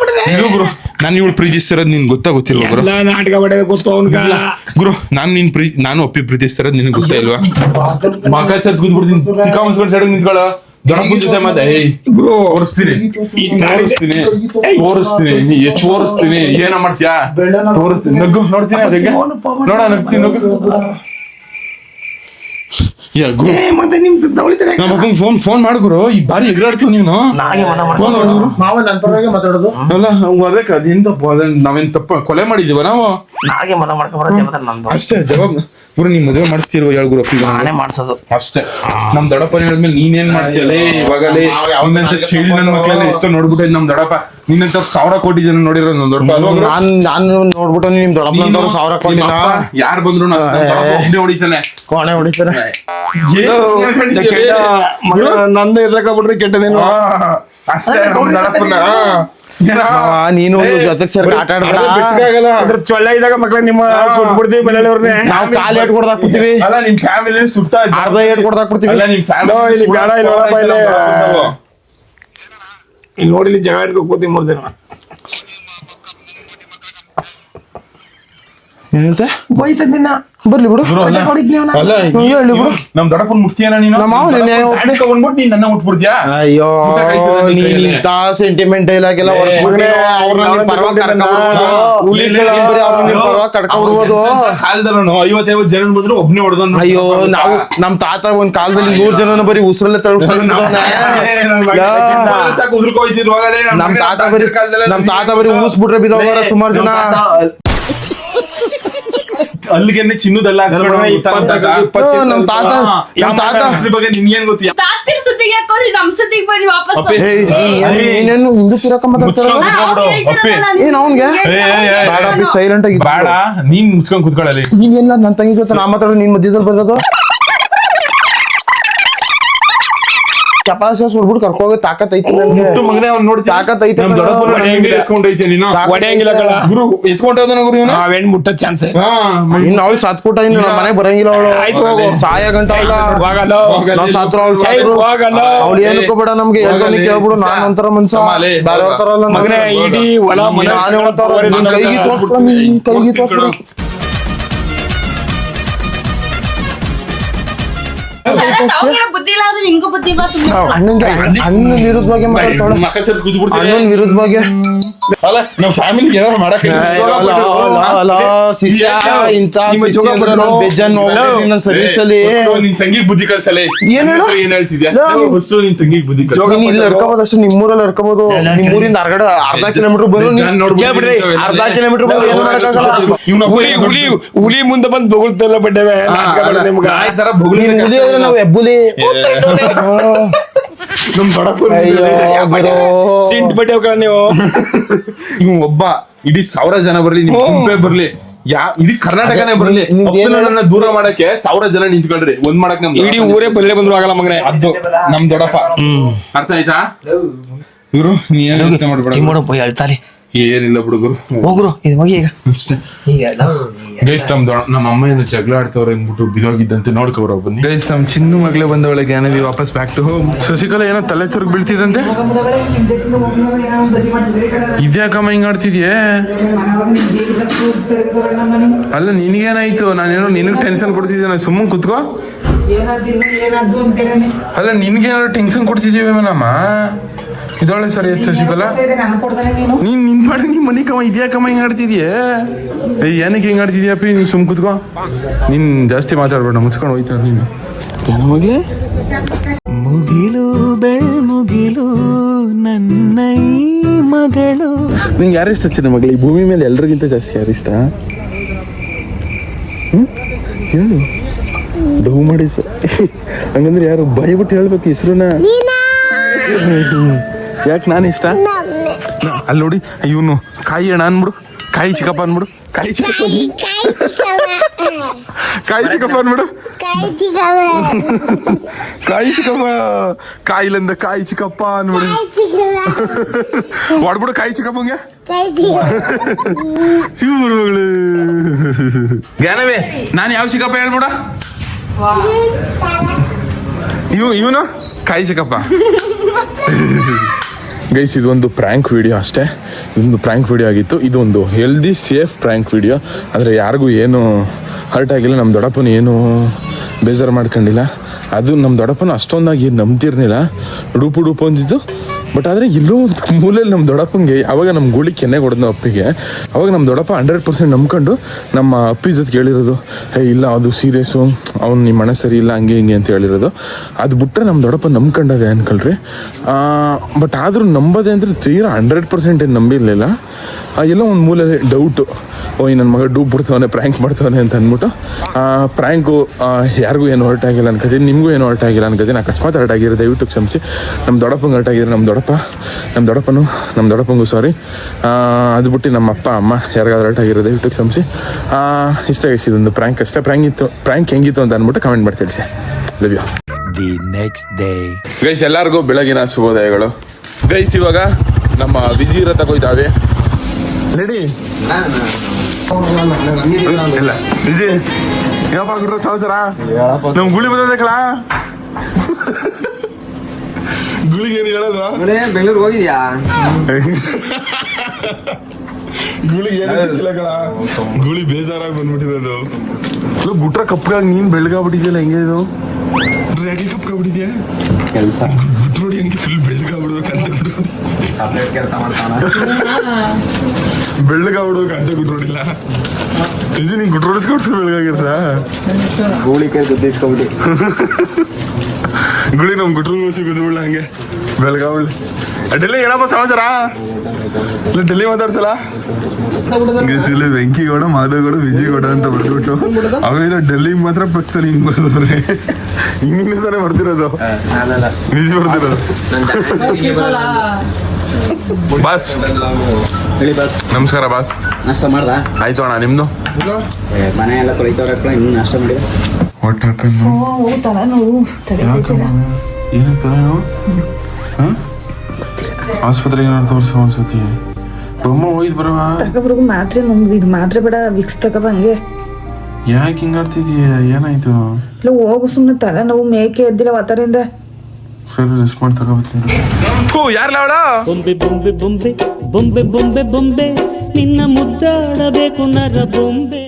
ಬಿಡದೆ ಇಲ್ಲ ಗುರು ನಾನು ಇವಳು ಪ್ರೀತಿಸ್ತಿರೋದು ನಿನ್ ಗೊತ್ತಾ ಗೊತ್ತಿಲ್ವಾ ಗುರು. ಎಲ್ಲ ನಾಟಕ ಬಡೆದ ಗೊತ್ತು ಅವನ್ಗ. ಇಲ್ಲ. ಗುರು ನಾನು ನಿನ್ ಪ್ರೀ ನಾನು ಒಪ್ಪಿ ಪ್ರೀತಿಸ್ತಿರೋದು ನಿನಗೆ ಗೊತ್ತಾ ಇಲ್ವಾ? ಮಕ ಸರ್ ಕೂತ್ಬಿಡ್ತೀನಿ. ಚಿಕ್ಕ ಮುನ್ಸ್ಕೊಂಡು ಸೈಡ್ ನಿಂತ್ಕೊಳ್ಳ. ದೊಡ್ಡ ಜೊತೆ ಮತ್ತೆ ಏಯ್ ಗುರು. ತೋರಿಸ್ತೀನಿ. ತೋರಿಸ್ತೀನಿ. ತೋರಿಸ್ತೀನಿ. ಏ, ತೋರಿಸ್ತೀನಿ. ಏನ ಮಾಡ್ತೀಯಾ? ತೋರಿಸ್ತೀನಿ. ನಗ್ಗು ನೋಡ್ತೀನಿ ಅದಕ್ಕೆ. ನೋಡ ನಗ್ತೀನಿ ನಗು. ಯಾ ಗುರು ಏ, ಮತ್ತೆ ನಿಮ್ ತಗೊಳಿತಾರೆ ನಮ್ಮ ಅಪ್ಪಂಗೆ ಫೋನ್ ಫೋನ್ ಮಾಡು ಗುರು ಈ ಬಾರಿ ಎಗರಾಡ್ತೀವಿ ನೀನು? ಫೋನ್ ಮಾಡು ಗುರು ಮಾವ ನನ್ ಪರವಾಗಿ ಮಾತಾಡೋದು. ಅಲ್ಲ ಅವ್ನು ಅದಕ್ಕೆ ಅದೇನ್ ತಪ್ಪು ಅದನ್ನ ನಾವೇನ್ ತಪ್ಪ ಕೊಲೆ ಮಾಡಿದೀವ ನಾವು? ನಾಗೆ ಮನ ನಂದು. ಅಷ್ಟೇ ಜವಾಬ್ ಗುರು ನೀನ್ ಮದುವೆ ಮಾಡಿಸ್ತಿರುವ ಹೇಳ್ ಗುರು ನಾನೇ ಮಾಡ್ಸೋದು. ಅಷ್ಟೇ. ನಮ್ ದೊಡ್ಡಪ್ಪ ಹೇಳಿದ್ಮೇಲೆ ನೀನೇನ್ ಮಾಡ್ತೀಯಲೇ ಇವಾಗಲೇ ಅವನಂತ ಚೈಲ್ಡ್ ನನ್ನ ಮಕ್ಕಳನ್ನ ಎಷ್ಟೋ ನೋಡ್ಬಿಟ್ಟೆ ನಮ್ ದೊಡ್ಡಪ್ಪ. ನಿನ್ನಂತ ಸಾವಿರ ಕೋಟಿ ಜನ ನೋಡಿರೋ ನನ್ನ ದೊಡ್ಡ ನಾನ್ ನಾನು ನೋಡ್ಬಿಟ್ಟು ನಿಮ್ ದೊಡ್ಡ ಸಾವಿರ ಕೋಟಿ ಯಾರು ಬಂದ್ರು ಒಬ್ಬನೇ ಹೊಡಿತಾನೆ. ಕೋಣೆ? ಮಗ ನಂದು ಕೆಟ್ಟದೇನು? ಅಷ್ಟೇ ನಮ್ ದೊಡ್ಡಪ್ಪನ. ನೀನು ಜೊತೆ ಸೇರಿ ಆಟ ಆಡ್ಬೇಡ. ಚೊಳ್ಳ ಇದ್ದಾಗ ಮಕ್ಳ ನಿಮ್ಮ ಸುಟ್ಟು ಬಿಡ್ತೀವಿ ಮನೆಯವ್ರನ್ನೇ. ನಾವು ಕಾಲ್ ಏಟ್ ಕೊಡ್ದಾಕ್ ಬಿಡ್ತೀವಿ. ಅಲ್ಲ ನಿಮ್ ಫ್ಯಾಮಿಲಿ ಸುಟ್ಟ ಅರ್ಧ ಏಟ್ ಕೊಡ್ದಾಕ್ ಬಿಡ್ತೀವಿ. ಅಲ್ಲ ನಿಮ್ ಫ್ಯಾಮಿಲಿ ಇಲ್ಲಿ ಬೇಡ, ಇಲ್ಲಿ ಇಲ್ಲಿ. ನೋಡಿಲಿ ಜಗ ಇಟ್ಕೊ ಕೂತಿ ಮೂರ್ ದಿನ ಏನಂತೆ? ಬರ್ಲಿ ಬಿಡು. ನಮ್ ದೊಡ್ಡಪ್ಪನ್ ಮುಟ್ತೀಯನ ನೀನು? ನಮ್ಮ ನೀನ್ ನನ್ನ ಮುಟ್ಬಿಡ್ತೀಯಾ? ಅಯ್ಯೋ. ಇಂತ ಸೆಂಟಿಮೆಂಟ್ ಡೈಲಾಗ್ ಎಲ್ಲ ಕಾಲದಲ್ಲೂ ಐವತ್ತೈವತ್ತು ಜನ ಬಂದ್ರು ಒಬ್ನೇ ಅಯ್ಯೋ ನಾವು ನಮ್ ತಾತ ಒಂದ್ ಕಾಲದಲ್ಲಿ ನೂರ್ ಜನನ ಬರೀ ಉಸಿರಲ್ಲೇ ಹೋಗಲೇ ನಮ್ ತಾತ ಬರೀ ನಮ್ ತಾತ ಬರೀ ಊಸ್ಬಿಟ್ರೆ ಬಿದ್ದೋಗಾರ ಸುಮಾರು ಜನ. ಅಲ್ಲಿಗೆನೆ ಚಿನ್ನದಲ್ಲ ನಮ್ ತಾತ ನಮ್ ತಾತ ಅದ್ರ ಬಗ್ಗೆ ನಿನ್ಗೇನ್ ಗೊತ್ತಿಯ ತಾತಿರ್ ಸುದ್ದಿಗೆ ಹಾಕೋರಿ ನಮ್ ಸುದ್ದಿಗೆ ಬನ್ನಿ ವಾಪಸ್. ಏನ್ ಅವ್ನ್ಗೆ? ಬೇಡ ಸೈಲೆಂಟ್ ಆಗಿ ಬೇಡ ನೀನ್ ಮುಚ್ಕೊಂಡ್ ಕುತ್ಕೊಳ್ಳಲಿ. ನೀನ್ ಏನ್ ನನ್ ತಂಗಿ ಜೊತೆ ನಾ ಮಾತಾಡೋ ನಿನ್ ಮಧ್ಯದಲ್ಲಿ ಬರೋದು ಕೆಪಾಸಿಟಿ ಹೊಡ್ಬಿಟ್ಟು ಕರ್ಕೋಗಿ ತಾಕತ್ ಐತಿ ನನಗೆ ಮುಟ್ಟು ಮಗನೇ ಅವ್ನು ನೋಡಿ ತಾಕತ್ ಐತಿ ನಮ್ ದೊಡ್ಡಪ್ಪನ ಹೆಂಗೆ ಎತ್ಕೊಂಡೈತೆ ನೀನು. ಒಡೆಯಂಗಿಲ್ಲ ಕಳ ಗುರು ಎತ್ಕೊಂಡೋದನ ಗುರು ಇವನು? ನಾವೇನ್ ಮುಟ್ಟ ಚಾನ್ಸ್ ಹಾ ಇನ್ನು ಅವಳು ಸತ್ಕೊಟ್ಟ ಇನ್ನು ನಮ್ಮ ಮನೆಗೆ ಬರಂಗಿಲ್ಲ ಅವಳು. ಆಯ್ತು ಹೋಗು. ಸಾಯ ಗಂಟ ಅಲ್ಲ ಹೋಗಲ್ಲ? ನಾವ್ ಸಾತ್ರ ಅವಳು ಏಯ್, ಹೋಗಲ್ಲ. ಅವಳು ಏನಕ್ಕೂ ಬೇಡ ನಮ್ಗೆ. ಹೇಳ್ತಾನೆ ಕೇಳ್ಬಿಡು. ನಾನು ಒಂಥರ ಮನ್ಸ ಕಮಾಲೆ. ಬೇರೆ ತರ ಅಲ್ಲ ನಾನು. ಮಗನೇ ಇಡೀ ಹೊಲ ಮನೆ ನಾನೇ ಒಂಥರ ನಿನ್ ಕೈಗೆ ತೋರ್ಸ್ಬಿಡು, ಕೈಗೆ ತೋರ್ಸ್ಬಿಡು. ಅವ್ನಿಗೆ ಬುದ್ಧಿ ಇಲ್ಲ ಅಂದ್ರೆ ನಿಂಗೂ ಸುಮ್ಮನೆ ಅಣ್ಣಂಗೆ ಅಣ್ಣನ ವಿರುದ್ಧವಾಗಿ ಮಾತಾಡ್ತಾಳೆ ಮಕ್ಕ ಸೇರ್ಸಿ ಕುದ್ದು ಬಿಡ್ತೀನಿ ಅಣ್ಣನ ವಿರುದ್ಧವಾಗಿ ಅಲ್ಲ ನಮ್ಮ ಫ್ಯಾಮಿಲಿ ಏನಾರು ಮಾಡಕ್ಕೆ ಶಿಷ್ಯ ಇಂಥ ನಿಮ್ಮ ಜೋಗ ಕೊಡೋರು. ಬೇಜಾನ್ ನನ್ನ ಸರ್ವಿಸ್ ಅಲ್ಲಿ ನಿನ್ ತಂಗಿಗ್ ಬುದ್ಧಿ ಕಲ್ಸಲೆ. ಏನ್ ಹೇಳು? ಏನ್ ಹೇಳ್ತಿದ್ಯಾ? ಲೋ. ಫಸ್ಟ್ ನಿನ್ ತಂಗಿಗ್ ಬುದ್ಧಿ ಕಲ್ಸ. ನೀನ್ ಇಲ್ಲಿ ಹರ್ಕೋಬೋದು. ಅಷ್ಟೇ ನಿಮ್ಮೂರಲ್ಲಿ ಹರ್ಕೋಬಹುದು ನಿಮ್ಮೂರಿಂದ ಅರ್ಗಡ ಅರ್ಧ ಕಿಲೋಮೀಟರ್ ಬರೋ ಕೇಳ್ಬಿಡ್ರಿ, ಅರ್ಧ ಕಿಲೋಮೀಟರ್ ಬರೋ ಏನು ಮಾಡಕ್ಕಾಗಲ್ಲ? ಹುಲಿ ಹುಲಿ ಹುಲಿ ಮುಂದೆ ಬಂದು ಬೊಗಳ್ತಲ್ಲ ಬಡ್ಡವೆ ನಿಮ್ಗ. ಬೊಗಳಿ ನಾವು ಎಬ್ಬುಲಿ ನಮ್ ಬಿಡು. ಸಿಂಟ್ ಬಟ್ಟೆ ನೀವು. ಇವ್ ಒಬ್ಬ ಇಡೀ ಸಾವಿರ ಜನ ಬರ್ಲಿ ನಿಮ್ ಗುಂಪೆ ಬರ್ಲಿ. ಯಾ ಇಡೀ ಕರ್ನಾಟಕನೇ ಬರ್ಲಿ. ನನ್ನ ದೂರ ಮಾಡಕ್ಕೆ ಸಾವಿರ ಜನ ನಿಂತ್ಕೊಳ್ರಿ ಒಂದ್ ಮಾಡಕ್ ನಮ್ ಇಡೀ ಊರೇ ಬಲ್ಲೆ ಬಂದ್ರು ಆಗಲ್ಲ ಮಗನೇ. ಅದು ನಮ್ ದೊಡ್ಡಪ್ಪ. ಅರ್ಥ ಆಯ್ತಾ? ಇವರು ನೀ ಮಾಡ್ಬೇಡ ಹೇಳ್ತಾರೆ ಏನಿಲ್ಲ ಬಿಡುಗರು ಹೋಗ್ರು ಇದು ಹೋಗಿ ಈಗ. ಅಷ್ಟೇ. ಗೈಸ್ ನಮ್ ನಮ್ಮ ಅಮ್ಮ ಏನು ಜಗಳ ಆಡ್ತವ್ರೆ ಅಂದ್ಬಿಟ್ಟು ಬಿದೋಗಿದ್ದಂತೆ ನೋಡ್ಕೊಬರೋ ಬನ್ನಿ. ಗೈಸ್ ನಮ್ ಚಿನ್ನು ಮಗಳೇ ಬಂದವಳೆ ಜ್ಞಾನವಿ ವಾಪಸ್ ಬ್ಯಾಕ್ ಟು ಹೋಮ್ ಶಶಿಕಲಾ ಏನೋ ತಲೆ ತಿರುಗಿ ಬೀಳ್ತಿದಂತೆ? ಇದ್ಯಾಕಮ್ಮ ಹಿಂಗ್ ಆಡ್ತಿದ್ಯೇ? ಅಲ್ಲ ನಿನಗೇನಾಯ್ತು? ನಾನೇನೋ ನಿನಗೆ ಟೆನ್ಷನ್ ಕೊಡ್ತಿದ್ದೆ ನಾನು ಸುಮ್ಮನೆ ಕುತ್ಕೋ. ಅಲ್ಲ ನಿನ್ಗೇನಾದ್ರು ಟೆನ್ಷನ್ ಕೊಡ್ತಿದ್ದೀವಿ ನಮ್ಮ ಇದೊಳ್ಳೆ ಸರಿ ಎಚ್ ಶಶಿಕಲಾ ನೀನ್ ನಿನ್. ಮಾಡಿ ನಿಮ್ ಮನೆ ಕಮ್ಮ ಇದ್ಯಾಕಮ್ಮ ಹಿಂಗ್ ಆಡ್ತಿದ್ಯೇ? ಏಯ್ ಏನಕ್ಕೆ ಹಿಂಗ್ ಆಡ್ತಿದ್ಯಪ್ಪಿ ನೀನ್ ಸುಮ್ ಕುತ್ಕೋ. ನೀನ್ ಜಾಸ್ತಿ ಮಾತಾಡ್ಬೇಡ ಮುಚ್ಕೊಂಡು ಹೋಯ್ತಾರ ನೀನು. ಮುಗಿಲು? ಬೆಳ್ ಮುಗಿಲು ನನ್ನ ಈ ಮಗಳು. ನಿಂಗೆ ಯಾರು ಇಷ್ಟ ಚಿನ್ನ ಮಗಳು ಈ ಭೂಮಿ ಮೇಲೆ ಎಲ್ರಿಗಿಂತ ಜಾಸ್ತಿ ಯಾರು ಇಷ್ಟ? ಹೇಳು. ಡವ್ ಮಾಡಿ ಸರ್ ಹಂಗಂದ್ರೆ ಯಾರು ಬಾಯ್ಬಿಟ್ಟು ಹೇಳ್ಬೇಕು ಹೆಸ್ರನ್ನ ಯಾಕೆ ನಾನು ಇಷ್ಟ? ಅಲ್ಲಿ ನೋಡಿ ಇವನು ಕಾಯಿ ಅಣ್ಣ ಅನ್ಬಿಡು. ಕಾಯಿ ಚಿಕ್ಕಪ್ಪ ಅನ್ಬಿಡು. ಕಾಯಿ ಚಿಕ್ಕಪ್ಪ. ಕಾಯಿ ಚಿಕ್ಕಪ್ಪ. ಅನ್ಬಿಡು. ಕಾಯಿ ಚಿಕ್ಕಪ್ಪ. ಕಾಯಿಲಂದ ಕಾಯಿ ಚಿಕ್ಕಪ್ಪ ಅನ್ಬಿಡು. ಹೊಡ್ಬಿಡು ಕಾಯಿ ಚಿಕ್ಕಪ್ಪಂಗೆ. ಶಿವರು ಮಗಳು ಜ್ಞಾನವೇ ನಾನು ಯಾವ ಚಿಕ್ಕಪ್ಪ ಹೇಳ್ಬಿಡ? ಇವು ಇವನು? ಕಾಯಿ ಚಿಕ್ಕಪ್ಪ. ಗೈಸ್, ಇದೊಂದು ಪ್ರ್ಯಾಂಕ್ ವಿಡಿಯೋ ಅಷ್ಟೇ. ಇದೊಂದು ಪ್ರ್ಯಾಂಕ್ ವಿಡಿಯೋ ಆಗಿತ್ತು. ಇದೊಂದು ಹೆಲ್ದಿ ಸೇಫ್ ಪ್ರ್ಯಾಂಕ್ ವಿಡಿಯೋ ಆದರೆ ಯಾರಿಗೂ ಏನು ಹರ್ಟ್ ಆಗಿಲ್ಲ ನಮ್ಮ ದೊಡ್ಡಪ್ಪನ ಏನು ಬೇಜಾರು ಮಾಡ್ಕೊಂಡಿಲ್ಲ. ಅದು ನಮ್ಮ ದೊಡ್ಡಪ್ಪನ ಅಷ್ಟೊಂದಾಗಿ ನಂಬ್ತಿರ್ಲಿಲ್ಲ. ಡೂಪು ಡೂಪು ಅಂದಿದ್ದು. ಬಟ್ ಆದರೆ ಇಲ್ಲೂ ಮೂಲೆಯಲ್ಲಿ ನಮ್ಮ ದೊಡ್ಡಪ್ಪಂಗೆ ಯಾವಾಗ ನಮ್ಮ ಗೂಳಿ ಕೆನ್ನೆ ಹೊಡೆದ ಅಪ್ಪಿಗೆ, ಅವಾಗ ನಮ್ಮ ದೊಡ್ಡಪ್ಪ ಹಂಡ್ರೆಡ್ ಪರ್ಸೆಂಟ್ ನಂಬ್ಕೊಂಡು ನಮ್ಮ ಅಪ್ಪಿ ಜೊತೆ ಕೇಳಿರೋದು, ಹೇ, ಇಲ್ಲ, ಅದು ಸೀರಿಯಸ್ಸು ಅವ್ನು ನಿಮ್ಮ ಮನೆ ಸರಿ ಇಲ್ಲ, ಹಂಗೆ ಹಿಂಗೆ ಅಂತ ಹೇಳಿರೋದು. ಅದು ಬಿಟ್ಟರೆ ನಮ್ಮ ದೊಡ್ಡಪ್ಪ ನಂಬ್ಕೊಂಡದೆ ಅನ್ಕೊಳ್ರಿ ಬಟ್ ಆದರೂ ನಂಬೋದೆ ಅಂದರೆ ತೀರಾ ಹಂಡ್ರೆಡ್ ಪರ್ಸೆಂಟ್ ಏನು ನಂಬಿರಲಿಲ್ಲ. ಎಲ್ಲೋ ಒಂದು ಮೂಲೆಯಲ್ಲಿ ಡೌಟು ಓ ಈ ನನ್ನ ಮಗ ಡೂಬ್ ಬಿಡ್ತವನೆ ಪ್ರ್ಯಾಂಕ್ ಮಾಡ್ತವನೆ ಅಂತ ಅಂದ್ಬಿಟ್ಟು ಪ್ರ್ಯಾಂಕು ಯಾರಿಗೂ ಏನು ಹೊರಟ್ ಆಗಿಲ್ಲ ಅನ್ಕೋತೀನಿ ನಿಮಗೂ ಏನು ಹೊರಟ್ ಆಗಿಲ್ಲ ಅನ್ಕೋತೀನಿ ಅಕಸ್ಮಾತ್ ಹರ್ಟ್ ಆಗಿರೋ ದಯವಿಟ್ಟು ಕ್ಷಮಿಸಿ. ನಮ್ಮ ದೊಡ್ಡಪ್ಪಂಗೆ ಹರ್ಟ್ ಆಗಿದ್ರೆ ನಮ್ಮ ದೊಡ್ಡಪ್ಪ ನಮ್ಮ ದೊಡ್ಡಪ್ಪನು ನಮ್ಮ ದೊಡ್ಡಪ್ಪಂಗೂ ಸಾರಿ ಅದು ಬಿಟ್ಟು ನಮ್ಮ ಅಪ್ಪ ಅಮ್ಮ ಯಾರಿಗಾದ್ರೂ ಹರ್ಟ್ ಆಗಿರೋ ದಯವಿಟ್ಟು ಕ್ಷಮಿಸಿ. ಆ, ಇಷ್ಟ ಗೈಸ್ ಇದೊಂದು ಪ್ರ್ಯಾಂಕ್ ಅಷ್ಟೇ. ಪ್ರ್ಯಾಂಕ್ ಇತ್ತು ಪ್ರ್ಯಾಂಕ್ ಹೆಂಗಿತ್ತು ಅಂತ ಅಂದ್ಬಿಟ್ಟು ಕಮೆಂಟ್ ಮಾಡಿ ತಿಳಿಸಿ. Love you the next day guys ಎಲ್ಲರಿಗೂ ಬೆಳಗಿನ ಶುಭೋದಯಗಳು. ಗೈಸ್ ಇವಾಗ ನಮ್ಮ ವಿಜಿರ ತಗೋಯ್ತಾವೆ ರೆಡಿ ಇಲ್ಲ. ಏನಪ್ಪ ಗುಡ್ರ ನಮ್ ಗುಳಿ ಗುಳಿಗೆ ಏನು ಹೋಗಿದ್ಯಾ? ಗುಳಿಗೆ ಗುಳಿ ಬೇಜಾರಾಗಿ ಬಂದ್ಬಿಟ್ಟಿರೋದು. ಇಲ್ಲ ಗುಟ್ರ ಕಪ್ಗಾಗಿ ನೀನ್ ಬೆಳಗಾಗ್ಬಿಟ್ಟಿದ್ಯಲ್ಲ ಹೆಂಗೆ ಇದು? ಕಪ್ಕಾಗ್ಬಿಟ್ಟಿದ್ಯಾ ಕೆಲಸ. ನೋಡಿ ಹಂಗೆ ಫುಲ್ ಬೆಳಗಾಗ್ಬಿಡ್ಬೇಕಂತ ಕೆಲಸ ಮಾಡ್ತಾನ ಇದು ಬೆಳಗಾಗಿರ್ಸ ಗೂಳಿ ಕೈ ಗುದ್ದಿಸ್ಕೊಬಿಟ್ಟು ಗುಳಿ ನಮ್ ಗುಟ್ರು ಸಿಗುದಿಲ್ಲ ಹಂಗೆ. ಬೆಳಗಾವಳ್ಳಿ. ಡೆಲ್ಲಿ ಏನಪ್ಪ ಸಮಾಚಾರ? ಇಲ್ಲ ಡೆಲ್ಲಿ ಮಾತಾಡ್ಸಲ್ಲ? ಇಲ್ಲಿ ವೆಂಕಿಗೌಡ ಮಾಧವಗೌಡ ವಿಜಯಗೌಡ ಅಂತ ಬರ್ಬಿಟ್ಟು ಅವೇನೋ ಡೆಲ್ಲಿ ಮಾತ್ರ ಪಕ್ಕದಲ್ಲಿ ಹಿಂಗ್ ಬರ್ತಾರೆ ಹಿಂಗಿಂದ ತಾನೇ ಬರ್ತಿರೋದು ವಿಜಯ್ ಬರ್ತಿರೋದು ಬಾಸ್. ಹೇಳಿ ಬಸ್. ನಮಸ್ಕಾರ ಬಾಸ್. ನಾಷ್ಟ ಮಾಡ್ದ? ಆಯ್ತು ಅಣ್ಣ ನಿಮ್ದು? ಮನೆ ಎಲ್ಲ ತೊಳಿತವ್ರ ಇನ್ನು ನಾಷ್ಟ ಮಾಡಿ ಒಟ್ಟು ಏನು ಏನಾಗ್ತದೆ ನಾವು ಆಸ್ಪತ್ರೆಗೆ ಏನಾದ್ರು ತೋರಿಸೋ ಅನ್ಸತಿ ಬೊಮ್ಮ ಹೋಯ್ತು ಬರವ. ತಗೊಬರ್ಗು ಮಾತ್ರೆ ನುಂಗ್ ಇದು ಮಾತ್ರೆ ಬೇಡ ವಿಕ್ಸ್ ತಗೋಬ ಹಂಗೆ. ಯಾಕೆ ಹಿಂಗಾಡ್ತಿದೀಯ ಏನಾಯ್ತು? ಇಲ್ಲ ಹೋಗು ಸುಮ್ಮನೆ ತಲೆ ನೋವು ಮೇಕೆ ಎದ್ದಿಲ್ಲ ಒತ್ತರಿಂದ ಸರಿ ರೆಸ್ಟ್ ಮಾಡಿ ತಗೋಬತ್ತೀನಿ. ಬುಂಬಿ ಅವಳ ಬೊಂಬೆ ಬೊಂಬೆ ಬೊಂಬೆ ಬೊಂಬೆ ಬೊಂಬೆ ಬೊಂಬೆ ನಿನ್ನ ಮುದ್ದಾಡಬೇಕು ನರ ಬೊಂಬೆ.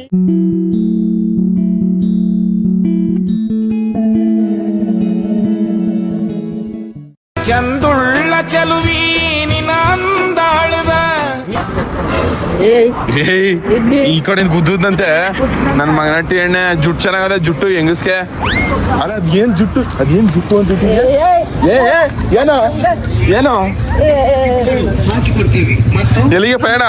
ಚಂದುಳ್ಳ ಚಲುವಿ ನಿನ್ನ ಅಂದಾಳದ. ಏಯ್ ಈ ಕಡೆಯಿಂದ ಗುದ್ದಂತೆ ನನ್ನ ಮಗನಟ್ಟಿ ಎಣ್ಣೆ ಜುಟ್ಟು ಚೆನ್ನಾಗದ ಜುಟ್ಟು ಹೆಂಗಸ್ಗೆ? ಅಲ್ಲ ಅದೇನ್ ಜುಟ್ಟು? ಅದೇನ್ ಜುಟ್ಟು ಅಂತ ಇಟ್ಟಿದ್ಯಾ? ಏ ಏ, ಏನೋ? ಏನೋ? ಎಲ್ಲಿಗೆ ಪಯಣ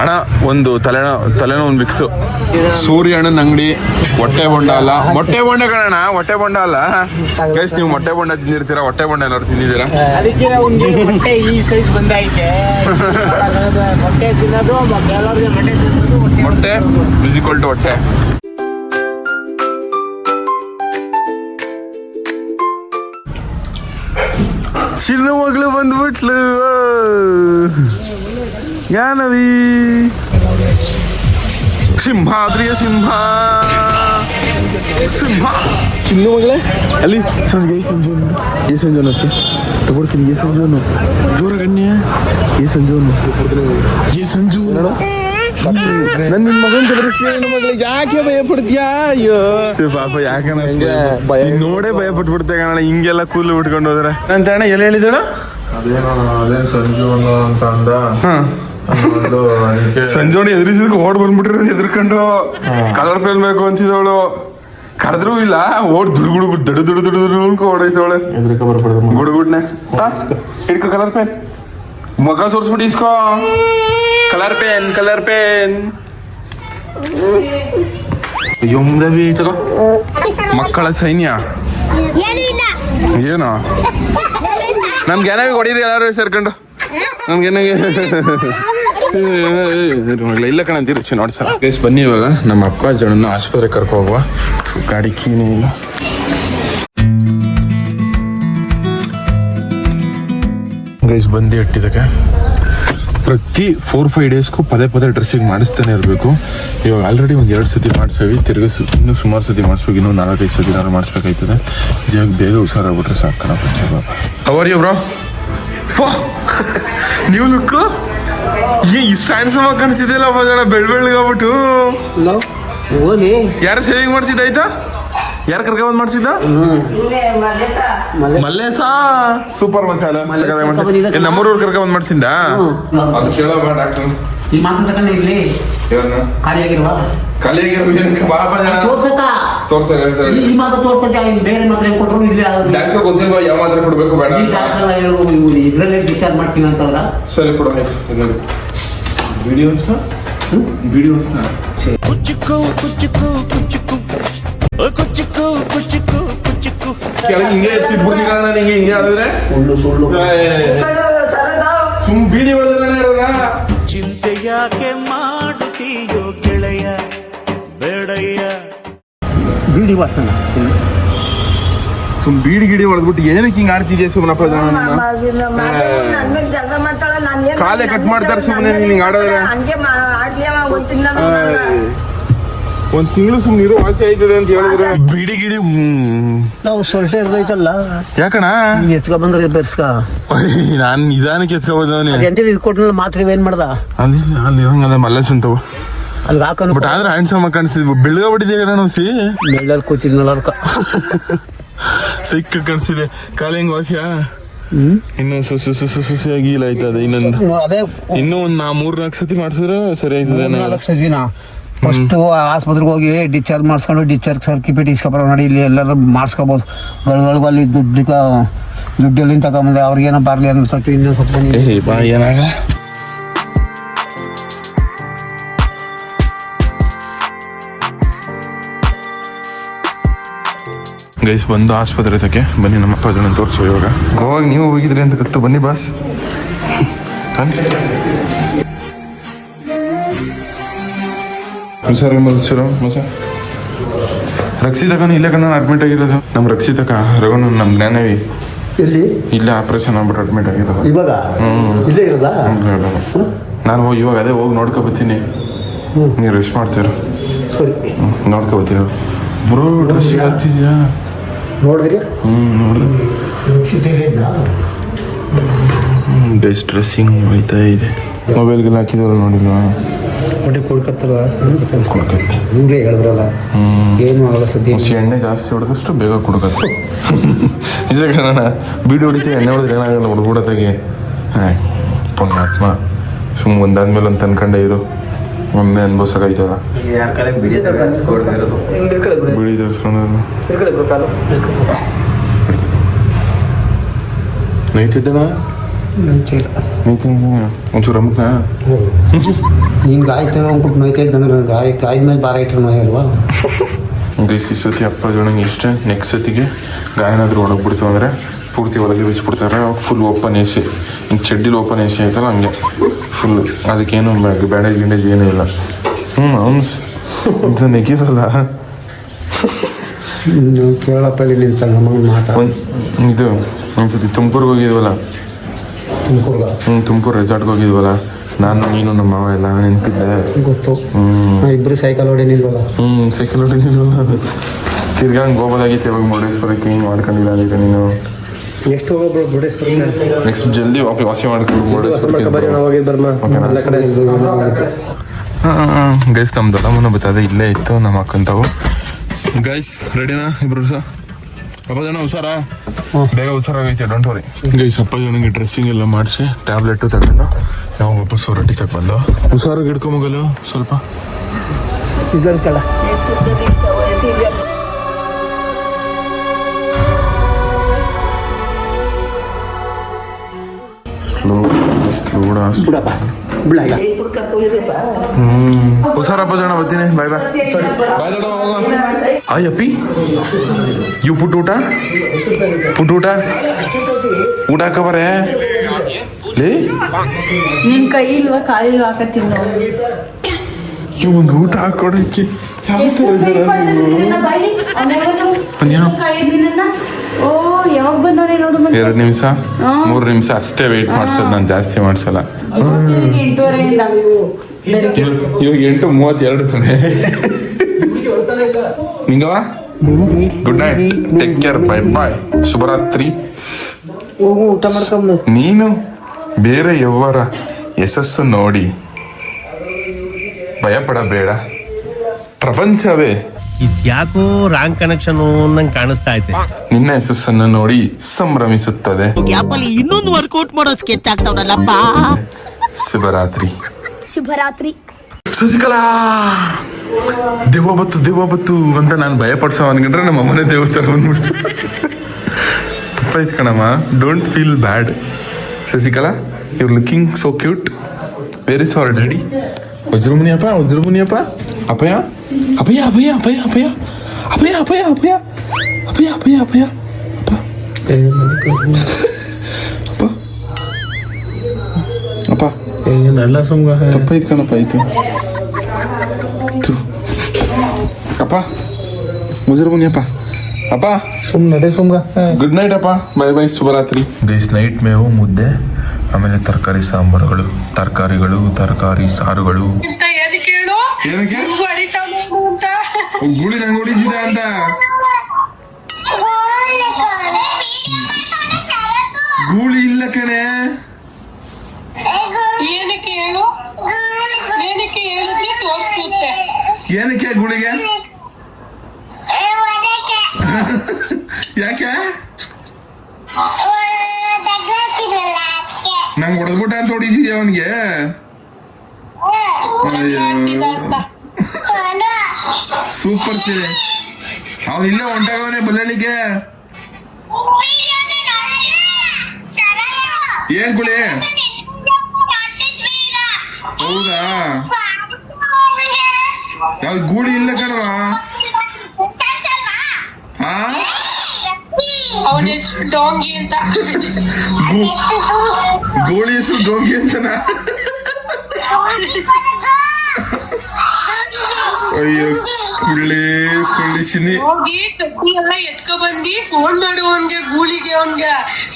ಅಣ್ಣ ಒಂದು ತಲೆನ ತಲೆನೋ ಒಂದು ಮಿಕ್ಸು ಸೂರ್ಯ ಅಣ್ಣನ ಅಂಗಡಿ ಹೊಟ್ಟೆ ಬೊಂಡ ಅಲ್ಲ. ಮೊಟ್ಟೆ ಬೊಂಡ ಕಣಣ್ಣ ಹೊಟ್ಟೆ ಬೊಂಡ ಅಲ್ಲ. ಗೈಸ್ ನೀವು ಮೊಟ್ಟೆ ಬೊಂಡ ತಿಂದಿರ್ತೀರಾ? ಹೊಟ್ಟೆ ಬೊಂಡ ಏನಾದ್ರು ತಿಂದಿದ್ದೀರಾ? ಅದಕ್ಕೆ ಒಂದು ಮೊಟ್ಟೆ ಈ ಸೈಜ್ ಬಂದೈತೆ ಮೊಟ್ಟೆ ತಿನ್ನೋದು ಕೆಲವ್ರಿಗೆ ಮೊಟ್ಟೆ ತಿನ್ಸೋದು ಮೊಟ್ಟೆ ಫಿಸಿಕಲ್ ಟು ಹೊಟ್ಟೆ. ಚಿನ್ನ ಮಗಳು ಬಂದ್ಬಿಟ್ಲು. ಜ್ಞಾನವಿ. ಸಿಂಹಾದ್ರಿಯ ಸಿಂಹ. ಸಿಂಹ. ಚಿನ್ನ ಮಗಳೇ? ಅಲ್ಲಿ ಸಂಜೆ ಏ ಸಂಜೋನು ಏ ಸಂಜೋನು ಹಚ್ಚಿ ತಗೊಡ್ತೀನಿ ಏ ಸಂಜೋನು. ಜೋರ ಗಣ್ಯ ಏ ಸಂಜೋನು. ಏ ಸಂಜು. ನನ್ನ ನಿನ್ ಮಗನ್ ನನ್ನ ಮಗಳಿಗೆ? ಯಾಕೆ ಭಯ ಪಡ್ತೀಯಾ? ಅಯ್ಯೋ. ಪಾಪ ಯಾಕಣ ಭಯ ನೋಡೇ ಭಯ ಪಟ್ಬಿಡ್ತೆ ಕಣ ಹಿಂಗೆಲ್ಲ ಕೂಲು ಬಿಟ್ಕೊಂಡು ಹೋದ್ರೆ. ಅಂತ ಅಣ್ಣ ಹೇಳಿದಳು ಅದೇನೋ ಅದೇನ್ ಸಂಜು ಅನ್ನೋ ಅಂತ ಅಂದ. ಸಂಜೋಣಿ ಎದುರಿಸಿದ್ ಓಡ್ ಬಂದ್ಬಿಟ್ಟಿರೋದು ಎದ್ರಕೊಂಡು ಕಲರ್ ಪೇನ್ ಬೇಕು ಅಂತಿದವಳು ಕರೆದ್ರೂ ಇಲ್ಲ ಓಡ್ ದುಡ್ಗುಡು ದಡು ದುಡು ದುಡು ದುಡು ಅನ್ಕೊ ಓಡೈತವಳೆ ಗುಡುಗುಡ್ನೆ. ಹಿಡ್ಕೊ ಕಲರ್ ಪೇನ್. ಮಗ ಸೋರ್ಸ್ಬಿಟ್ಟು ಇಸ್ಕೋ. Colour pen colour pen. ಯಮ್ದವಿ ಮುಂದವಿ ತಗೋ. ಮಕ್ಕಳ ಸೈನ್ಯ. ಏನು ನಮ್ಗೆ ಏನಾಗಿ ಹೊಡೀರಿ ಎಲ್ಲಾರು ಸೇರ್ಕೊಂಡು? ನಮ್ಗೆ ಏನಾಗಿ ಇಲ್ಲ ಕಣ ಅಂತೀರಿ. ರುಚಿ ನೋಡಿ ಸರ್. ಗೈಸ್ ಬನ್ನಿ ಇವಾಗ. ನಮ್ಮ ಅಪ್ಪ ಜನನ್ನ ಆಸ್ಪತ್ರೆ ಕರ್ಕೊ ಹೋಗುವ ಗಾಡಿ ಕೀನೇ ಇಲ್ಲ ಗೈಸ್ ಬಂದು ಇಟ್ಟಿದ್ದಕ್ಕೆ ಪ್ರತಿ ಫೋರ್ ಫೈವ್ ಡೇಸ್ಗೂ ಪದೇ ಪದೇ ಡ್ರೆಸ್ಸಿಂಗ್ ಮಾಡಿಸ್ತಾನೆ ಇರಬೇಕು. ಇವಾಗ ಆಲ್ರೆಡಿ ಒಂದು ಎರಡು ಸತಿ ಮಾಡಿಸೇವಿ. ತಿರ್ಗಿ ಸು ಇನ್ನೂ ಸುಮಾರು ಸತಿ ಮಾಡಿಸ್ಬೇಕು. ಇನ್ನೂ ನಾಲ್ಕೈದು ಸತಿ ನಾನು ಮಾಡಿಸ್ಬೇಕಾಯ್ತದೆ. ಇವಾಗ ಬೇಗ ಹುಷಾರಾಗ್ಬಿಟ್ರೆ ಸಾಕು ಕಣ ಪಚ್ಚ ಬಾಬಾ ಅವರ್ ಯು ಬ್ರೋ ನೀವು ಲುಕ್ ಏ ಇಷ್ಟು ಹ್ಯಾಂಡ್ಸಮ್ ಆಗಿ ಕಾಣಿಸಿದೆಯಲ್ಲ ಬಜಣ ಬೆಳ್ ಬೆಳ್ಳಗಾಗ್ಬಿಟ್ಟು ಯಾರು ಸೇವಿಂಗ್ ಮಾಡಿಸಿದ್ದಾಯ್ತಾ ಯಾರು ಕರ್ಕ ಬಂದ್ ಮಾಡಿಸಿದ್ದ ಮಲ್ಲೇಸ ಸೂಪರ್ ಮಸಾಲ ನಮ್ಮೂರವ್ರು ಕರ್ಕ ಬಂದ್ ಮಾಡಿಸಿದ್ದ ಅದು ಕೇಳೋಣ ಡಾಕ್ಟರ್. ಈ ಮಾತು ತಗೊಂಡು ಇಲ್ಲಿ. ಖಾಲಿಯಾಗಿರುವ. ಏನಕ್ಕೆ? ಪಾಪ ಜನ. ಹೇಳ್ತಾರೆ ಈ ಮಾತು ತೋರ್ಸಕ್ಕೆ ಬೇರೆ ಮಾತ್ರ ಕೊಟ್ರು ಇಲ್ಲಿ ಡಾಕ್ಟರ್ ಗೊತ್ತಿಲ್ವಾ ಯಾವ ಮಾತ್ರ ಕೊಡ್ಬೇಕು ಬೇಡ ಈ. ಡಾಕ್ಟರ್ ಇವ್ರು ಇದ್ರಲ್ಲೇ ಡಿಸ್ಚಾರ್ಜ್ ಮಾಡ್ತೀನಿ ಅಂತಂದ್ರ? ಸರಿ ಕೊಡು ಆಯ್ತು ನೋಡಿ. ವಿಡಿಯೋಸ್ನ ವಿಡಿಯೋಸ್ನ ಕುಚ್ಚುಕು ಕುಚ್ಚುಕು ಕುಚ್ಚುಕು ಓ ಕುಚ್ಚುಕು ಕುಚ್ಚುಕು ಕುಚ್ಚುಕು ಕೆಳಗೆ ಹಿಂಗೆ ಎತ್ತಿಟ್ಬಿಡ್ತೀನಿ ನಾನು ನಿಂಗೆ ಹಿಂಗೆ ಸುಳ್ಳು ಸುಳ್ಳು. ಸುಮ್ ಬೀಡಿ ಹೊಡೆದ್ರೆ ಯಾಕೆ ಮಾಡುತ್ತೀಯೋ ಗೆಳೆಯ ಬೇಡಯ್ಯ. ಬೀಡಿ ಬರ್ತಾನ ಸುಮ್ ಬೀಡಿ ಗಿಡಿ ಹೊಡೆದ್ಬಿಟ್ಟು ಏನಕ್ಕೆ ಹಿಂಗ್ ಆಡ್ತಿದ್ಯಾ ಸುಮ್ಮನಪ್ಪ ಕಾಲೇ ಕಟ್ ಮಾಡ್ತಾರೆ ಸುಮ್ಮನೆ ಹಿಂಗ್ ಆಡೋದ್ರೆ ಒಂದ್ ತಿಂಗಳು ಸುಮ್ಮನೆ ಇರೋ ವಾಸಿ ಆಯ್ತದೆ ಅಂತ ಹೇಳಿದ್ರೆ ಬಿಡಿ ಗಿಡಿ. ನಾವು ಸೊಲ್ಟೆ ಇರ್ತೈತಲ್ಲ ಯಾಕಣ ಎತ್ಕೊ ಬಂದ್ರೆ ಬೆರ್ಸ್ಕ ನಾನು ನಿಧಾನಕ್ಕೆ ಎತ್ಕೊಬೋದವನೇ ಎಂತ ಇದು ಕೊಟ್ಟನಲ್ಲ ಮಾತ್ರ ಏನ್ ಮಾಡ್ದ ಅಲ್ಲಿ ಅಲ್ಲಿ ಹಂಗಂದ್ರೆ ಮಲ್ಲಸ್ ಅಂತವು ಅಲ್ಲಿ ಹಾಕೊಂಡು ಬಟ್ ಆದ್ರೆ ಹ್ಯಾಂಡ್ಸಮ್ ಆಗಿ ಕಾಣಿಸ್ತಿದ್ವು ಬೆಳಗ್ಗೆ ಬಿಟ್ಟಿದ್ಯಾ ನಾನು ಸಿ ಬೆಳ್ಳಲ್ಲಿ ಕೂತಿದ್ನಲ್ಲ ಅದಕ್ಕ ಸಿಕ್ಕ ಕಾಣಿಸ್ತಿದೆ ಕಾಲ ಹೆಂಗ್ ವಾಸಿಯಾ ಇನ್ನು ಸುಸು ಸುಸು ಸುಸಿಯಾಗಿ ಇಲ್ಲ ಆಯ್ತದೆ ಇನ್ನೊಂದು ಅದೇ ಇನ್ನೂ ಒಂದು ನಾ ಮೂರು ನಾಲ್ಕು ಸತಿ ಮಾಡ್ಸಿದ್ರೆ ಸರಿ ಆಯ್ತದೆ ನಾಲ್ಕು ದಿನ ಫಸ್ಟ್ ಆಸ್ಪತ್ರೆಗೆ ಹೋಗಿ ಡಿಸ್ಚಾರ್ಜ್ ಮಾಡಿಸ್ಕೊಂಡು ಡಿಸ್ಚಾರ್ಜ್ ಸರ್ಟಿಫಿಕೇಟ್ ಇಸ್ಕೊಬರೋ ನೋಡಿ ಇಲ್ಲಿ ಎಲ್ಲರೂ ಮಾಡಿಸ್ಕೋಬೋದು. ಗಳಿಗಳಿಗೂ ಅಲ್ಲಿ ದುಡ್ಡು ದುಡ್ಡು ಎಲ್ಲಿಂದ ತಗೊಂಬಂದೆ ಅವ್ರಿಗೇನೋ ಬರಲಿ ಅಂದ್ರೆ ಸ್ವಲ್ಪ ಇನ್ನೊಂದು ಸ್ವಲ್ಪ ಏನಾಗ ಗೈಸ್ ಬಂದು ಆಸ್ಪತ್ರೆ ತಕ್ಕೆ ಬನ್ನಿ ನಮ್ಮಪ್ಪ ಅದನ್ನು ತೋರಿಸು ಇವಾಗ. ಗೋವಾಗ ನೀವು ಹೋಗಿದ್ರಿ ಅಂತ ಗೊತ್ತು. ಬನ್ನಿ ಬಾಸ್ ಹುಷಾರು ಮಲ್ಸರು ಮಸ ರಕ್ಷಿತಕನ ಇಲ್ಲೇ ಕಣ್ಣ ಅಡ್ಮಿಟ್ ಆಗಿರೋದು. ನಮ್ಮ ರಕ್ಷಿತಕ ರಘುನ ನಮ್ಮ ಜ್ಞಾನವಿ. ಎಲ್ಲಿ? ಇಲ್ಲೇ ಆಪರೇಷನ್ ಆಗ್ಬಿಟ್ಟು ಅಡ್ಮಿಟ್ ಆಗಿರೋದು. ಇವಾಗ? ಇಲ್ಲೇ ಇರೋದಾ? ನಾನು ಹೋಗಿ ಇವಾಗ ಅದೇ ಹೋಗಿ ನೋಡ್ಕೊ ಬರ್ತೀನಿ. ನೀವು ರೆಸ್ಟ್ ಮಾಡ್ತೀರ? ಸರಿ. ನೋಡ್ಕೊ ಬರ್ತೀರೋ? ಬ್ರೋ ಡ್ರೆಸ್ ಆಗ್ತಿದ್ಯಾ ನೋಡಿದ್ರಿ? ಹ್ಞೂ ನೋಡಿದೆ. ಬೆಸ್ಟ್ ಡ್ರೆಸ್ಸಿಂಗ್ ಹೋಯ್ತಾ ಇದೆ. ಮೊಬೈಲ್ಗೆಲ್ಲ ಹಾಕಿದ್ರು ನೋಡಿಲ್ವಾ? ಹೊಟ್ಟೆ ಕೊಡ್ಕತ್ತಲ್ವ ನಿಮ್ಗೆ ಹೇಳಿದ್ರಲ್ಲ. ಏನು ಆಗಲ್ಲ ಸದ್ಯ ಹಸಿ ಎಣ್ಣೆ ಜಾಸ್ತಿ ಹೊಡೆದಷ್ಟು ಬೇಗ ಕುಡ್ಕತ್ತೆ. ನಿಜ ಏನೋ ಬೀಡಿ ಹೊಡಿತೀವಿ ಎಣ್ಣೆ ಹೊಡೆದ್ರೆ ಏನಾಗಲ್ಲ ಹುಡುಗುಡತಾಗೆ ಹಾಂ ಪುಣ್ಯಾತ್ಮ. ಸುಮ್ಮ ಒಂದಾದ್ಮೇಲೆ ಒಂದು ಅನ್ಕೊಂಡೆ ಇರು. ಒಮ್ಮೆ ಅನ್ಭವ್ಸಕ್ಕಾಯ್ತಲ್ಲ ಬಿಡಿ ತೋರಿಸ್ಕೊಂಡು ನೈತಿದ್ದಣ ಒಂಚೂರು ಅಮ್ಮಕ್ನ ನೀನು ಗಾಯ ತಗೋ ಅಂದ್ಬಿಟ್ಟು ನೋಯ್ತಾ ಇದ್ದಂದ್ರೆ ಗಾಯ ಗಾಯದ ಮೇಲೆ ಭಾರ ಇಟ್ಟರೆ ನೋಯ್ ಅಲ್ವಾ ಗೈಸ್ ಈ ಸತಿ ಅಪ್ಪ ಜೋಣಂಗೆ ಇಷ್ಟೇ. ನೆಕ್ಸ್ಟ್ ಸತಿಗೆ ಗಾಯನಾದ್ರೂ ಒಣಗ್ಬಿಡ್ತು ಅಂದರೆ ಪೂರ್ತಿ ಒಳಗೆ ಬಿಚ್ಬಿಡ್ತಾರೆ. ಫುಲ್ ಓಪನ್ ಎ ಸಿ ಹಿಂಗೆ ಚಡ್ಡಿಲಿ ಓಪನ್ ಎ ಸಿ ಆಯ್ತಲ್ಲ ಹಂಗೆ. ಫುಲ್ ಅದಕ್ಕೇನು ಬ್ಯಾಂಡೇಜ್ ಗಿಂಡೇಜ್ ಏನೂ ಇಲ್ಲ. ಹ್ಞೂ ಅವ್ನು ಇದು ನೆಗಿದಲ್ಲ ಕೇಳಪ್ಪ ಇಲ್ಲಿ ನಿಂತ ಮಾತಾ. ಒಂದು ಸತಿ ಒಂದ್ಸತಿ ತುಮಕೂರ್ಗೆ ಹೋಗಿದ್ವಲ್ಲ. ಹ್ಞೂ ತುಮಕೂರು ರೆಸಾರ್ಟ್ಗೆ ಹೋಗಿದ್ವಲ್ಲ? ನಾನು ನೀನು ನಮ್ಮ ಮಾವ ಎಲ್ಲ ನೆನಪಿದ್ದೆ. ಗೊತ್ತು. ಹ್ಞೂ ಇಬ್ಬರು ಸೈಕಲ್ ಹೊಡೇನಿಲ್ವಲ್ಲ ಹ್ಞೂ ಸೈಕಲ್ ಹೊಡಿಲಿಲ್ಲ ತಿರ್ಗಾ ಹಂಗೆ ಹೋಗೋದಾಗಿತ್ತು ಇವಾಗ ಮುರುಡೇಶ್ವರಕ್ಕೆ ಹಿಂಗೆ ಮಾಡ್ಕೊಂಡಿಲ್ಲ ಅಂದ್ರೆ ನೀನು. ಎಷ್ಟು ಹೋಗೋಬ್ರು ಬುಡೇಶ್ವರ ನೆಕ್ಸ್ಟ್ ಜಲ್ದಿ ವಾಪಿ ವಾಸಿ ಮಾಡ್ಕೊಂಡು ಮುರುಡೇಶ್ವರಕ್ಕೆ ಗೈಸ್ ನಮ್ಮ ದೊಡ್ಡಮ್ಮನ ಬತ್ತದೆ ಇಲ್ಲೇ ಇತ್ತು ನಮ್ಮ ಅಕ್ಕಂತವು. ಗೈಸ್ ರೆಡಿನಾ ಇಬ್ರು ಸಹ? ಅಪ್ಪ ಜನ ಹುಷಾರ? ಬೇಗ ಹುಷಾರಾಗೈತೆ ಡೋಂಟ್ ವರಿ ಗೈಸ್ ಅಪ್ಪ ಜನಗೆ ಡ್ರೆಸ್ಸಿಂಗ್ ಎಲ್ಲ ಮಾಡಿಸಿ ಟ್ಯಾಬ್ಲೆಟು ತಗೊಂಡು ನಾವು ವಾಪಸ್ ಹೊರಟಿ ತಗೊಂಡು ಬಂದು. ಹುಷಾರಾಗಿ ಹಿಡ್ಕೊಂಬೋಗಲು ಸ್ವಲ್ಪ. ಸ್ಲೋ ಸ್ಲೋ ಸ್ಲೋಡ ಹುಷಾರಪ್ಪ ಜನ ಬರ್ತೀನಿ. ಬಾಯ್ ಬಾಯ್ ಬಾಯ್ ದೊಡ್ಡ ಹೋಗೋ. ಆಯ್ ಅಪ್ಪಿ. ಇವು ಪುಟ್ಟು ಊಟ? ಪುಟ್ಟು ಊಟ? ಊಟ ಹಾಕಬಾರೆ? ನಿನ್ ಕೈ ಇಲ್ವಾ ಕಾಲಿಲ್ವಾ ಹಾಕತ್ತೀನಿ ಒಂದು ಊಟ ಹಾಕೊಡಕ್ಕೆ ಯಾವ ಥರ ಜನ ನೀವು? ಅನ್ಯ? ಓ ಯಾವಾಗ ಬಂದವ್ರೆ ನೋಡು ಎರಡು ನಿಮಿಷ? ಮೂರು ನಿಮಿಷ ಅಷ್ಟೇ ವೇಟ್ ಮಾಡ್ಸೋದು ನಾನು ಜಾಸ್ತಿ ಮಾಡ್ಸಲ್ಲ. ಎಂಟೂವರೆಯಿಂದ ಇವಾಗ ಎಂಟು ಮೂವತ್ತೆರಡು ಕಣೆ ನಿಂಗವ good night take care bye bye ಶುಭರಾತ್ರಿ. ಹೋಗು ಊಟ ಮಾಡ್ಕೊಂಬ ನೀನು ಬೇರೆ ಎವ್ವರ ಯಶಸ್ಸು ನೋಡಿ. ಭಯಪಡಬೇಡ. ಪ್ರಪಂಚವೇ. ಇದ್ಯಾಕೋ ರಾಂಗ್ ಕನೆಕ್ಷನ್ ನಂಗೆ ಕಾಣಿಸ್ತಾ ಐತೆ ನಿನ್ನ ಯಶಸ್ಸನ್ನು ನೋಡಿ ಸಂಭ್ರಮಿಸುತ್ತದೆ. ಇನ್ನೊಂದು ವರ್ಕೌಟ್ ಮಾಡೋ ಸ್ಕೆಚ್ ಆಗ್ತಾವನಲ್ಲಪ್ಪ. ಶುಭರಾತ್ರಿ. ಶುಭರಾತ್ರಿ. ಶಶಿಕಲಾ! ದೆವ್ವ ಬತ್ತು ದೆವ್ವ ಬತ್ತು ಅಂತ ನಾನು ಭಯ ಪಡ್ಸೋ ಅನ್ಕೊಂಡ್ರೆ ನಮ್ಮ ಮನೆ ದೇವ್ರ ಥರ ಬಂದ್ಬಿಡ್ತು. ತಪ್ಪಾಯ್ತು ಕಣಮ್ಮ. Don't feel bad Shashikala you looking so cute very sorry daddy Vajramuniyappa Vajramuniyappa. ಅಪಯ ಅಪಯ ಅಪಯ ಅಪಯ ಅಪಯ ಅಪಯ ಅಪಯ ಅಪಯ ಅಪಯ ಅಪಯ ಅಪಯ ಅಪ್ಪ. ಅಪ್ಪ ಏನಲ್ಲ ಸುಮ್ಗ. ತಪ್ಪಾಯ್ತು ಕಣಪ್ಪ ಆಯ್ತು. ಅಪ್ಪ ಮುಜರ್ ಮುನಿಯಪ್ಪ ಅಪ್ಪ. ಸುಮ್ ನಡೆ ಸುಮ್ಗ. ಗುಡ್ ನೈಟ್ ಅಪ್ಪ. ಬೈ ಬೈ ಶುಭರಾತ್ರಿ. ಗೈಸ್ ನೈಟ್ ಮೇವು ಮುದ್ದೆ ಆಮೇಲೆ ತರಕಾರಿ ಸಾಂಬಾರುಗಳು ತರಕಾರಿಗಳು ತರಕಾರಿ ಸಾರುಗಳು. ಏನಕ್ಕೆ? ಗುಳಿ ನಂಗೆ ಹೊಡಿತಿದ್ದ ಅಂತ. ಗೂಳಿ ಇಲ್ಲ ಕಣೆ. ಏನಕ್ಕೆ ಗುಳಿಗೆ? ಯಾಕೆ? ನಂಗೆ ಹೊಡೆದ್ಬಿಟ್ಟ ಅಂತ ಹೊಡಿತಿದ್ಯ ಅವನಿಗೆ? ಸೂಪರ್ ಚಿಲೆ ಅವನು ಇಲ್ಲೇ ಹೊಂಟಾಗವನೆ ಬಲ್ಲಳಿಗೆ. ಏನ್ ಗುಳಿ? ಹೌದಾ? ಯಾವ್ದು ಗೂಳಿ ಇಲ್ಲ ಕಣವ ಅವನ ಹೆಸರು ಡೋಂಗಿ ಅಂತ. ಗೋಳಿ ಹೆಸರು ಡೋಂಗಿ ಅಂತನ? ಅಯ್ಯೋ ಕುಳ್ಳಿ ಕುಳ್ಳಿಸಿನಿ ಹೋಗಿ ಕಟ್ಟಿ ಎಲ್ಲ ಎತ್ಕೊ ಬಂದಿ ಫೋನ್ ಮಾಡು ಅವನ್ಗೆ ಗೂಳಿಗೆ ಅವನ್ಗೆ.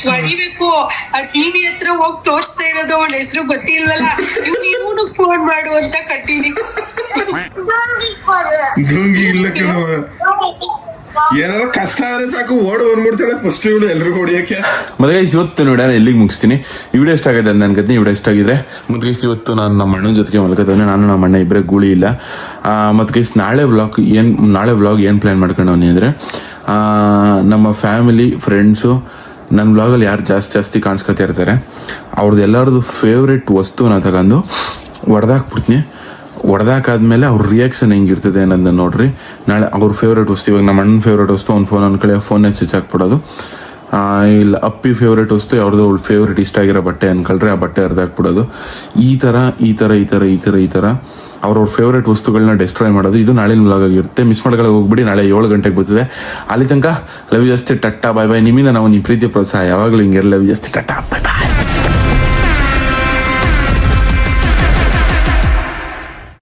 ಹೊಡಿಬೇಕು. ಆ ಟಿವಿ ಹತ್ರ ಹೋಗಿ ತೋರಿಸ್ತಾ ಇರೋದು ಅವನ ಹೆಸರು ಗೊತ್ತಿಲ್ವಲ್ಲ ಇವ್ನು ಇವನು ಫೋನ್ ಮಾಡು ಅಂತ ಕಟ್ಟಿದಿ ದುಂಗಿ ಇಲ್ಲ ಕಣವ ಏನಾರ ಕಷ್ಟ ಆದ್ರೆ ಸಾಕು, ಓಡ್ ಬಂದ್ಬಿಡ್ತಾಳೆ. ಫಸ್ಟ್ ಇವಳು ಎಲ್ರಿಗೂ ಹೊಡಿಯಕ್ಕೆ. ಮತ್ತೆ ಇವತ್ತು ನೋಡ ಎಲ್ಲಿಗೆ ಮುಗಿಸ್ತೀನಿ? ಈ ವಿಡಿಯೋ ಇಷ್ಟ ಆಗಿದೆ ನನ್ನ ಗತಿ ವಿಡಿಯೋ ಇಷ್ಟ ಆಗಿದ್ರೆ ಮತ್ತೆ ಇವತ್ತು ನಾನು ನಮ್ಮ ಅಣ್ಣನ ಜೊತೆಗೆ ಮಲ್ಕೋತಾನೆ ನಾನು ನಮ್ಮ ಅಣ್ಣ ಇಬ್ಬರೇ ಗೂಳಿ ಇಲ್ಲ. ಮತ್ತು ಗೈಸ್ ನಾಳೆ ವ್ಲಾಗ್ ಏನು, ನಾಳೆ ವ್ಲಾಗ್ ಏನು ಪ್ಲ್ಯಾನ್ ಮಾಡ್ಕೊಂಡವನಿ ಅಂದರೆ ನಮ್ಮ ಫ್ಯಾಮಿಲಿ ಫ್ರೆಂಡ್ಸು ನನ್ನ ವ್ಲಾಗಲ್ಲಿ ಯಾರು ಜಾಸ್ತಿ ಜಾಸ್ತಿ ಕಾಣಿಸ್ಕೊತಾ ಇರ್ತಾರೆ. ಅವ್ರದ್ದು ಎಲ್ಲರದ್ದು ಫೇವ್ರೆಟ್ ವಸ್ತುನ ತಗೊಂಡು ಹೊಡೆದಾಕ್ಬಿಡ್ತೀನಿ. ಹೊಡೆದಾಕಾದ್ಮೇಲೆ ಅವ್ರ ರಿಯಾಕ್ಷನ್ ಹೆಂಗಿರ್ತದೆ ಅನ್ನೋದನ್ನ ನೋಡ್ರಿ. ನಾಳೆ ಅವ್ರ ಫೇವ್ರೇಟ್ ವಸ್ತು, ಇವಾಗ ನಮ್ಮ ಅಣ್ಣನ ಫೇವ್ರೇಟ್ ವಸ್ತು, ಅವ್ನ ಫೋನ್ ಒಂದು ಫೋನೇ ಸ್ವಿಚ್ ಹಾಕ್ಬಿಡೋದು. ಇಲ್ಲ, ಅಪ್ಪಿ ಫೇವ್ರೇಟ್ ವಸ್ತು, ಯಾವ್ದು ಅವ್ಳ ಫೇವ್ರೇಟ್ ಇಷ್ಟ ಆಗಿರೋ ಬಟ್ಟೆ ಅನ್ಕೊಳ್ರಿ, ಆ ಬಟ್ಟೆ ಹರಿದಾಕ್ಬಿಡೋದು ಈ ಥರ ಈ ಥರ ಈ ಥರ ಈ ಥರ ಈ ಥರ ಅವ್ರವ್ರ ಫೇವ್ರೇಟ್ ವಸ್ತುಗಳನ್ನ ಡೆಸ್ಟ್ರಾಯ್ ಮಾಡೋದು. ಇದು ನಾಳಿನ ವ್ಲಾಗ್ ಆಗಿರುತ್ತೆ. ಮಿಸ್ ಮಾಡ್ಕೊಳ್ಳೋ ಹೋಗ್ಬಿಡಿ, ನಾಳೆ ಏಳು ಗಂಟೆಗೆ ಬರ್ತದೆ. ಅಲ್ಲಿ ತನಕ ಲವ್ ಜಾಸ್ತಿ ಟಟ್ಟ ಬಾಯ್ ಬಾಯ್. ನಿಮ್ಮಿಂದ ನಾವು ನಿಮ್ಮ ಪ್ರೀತಿ ಪ್ರೋತ್ಸಾಹ ಯಾವಾಗಲೂ ಹಿಂಗೆ ಲವ್ ಜಾಸ್ತಿ ಟಟ್ಟ ಬಾಯ್ ಬಾಯ್.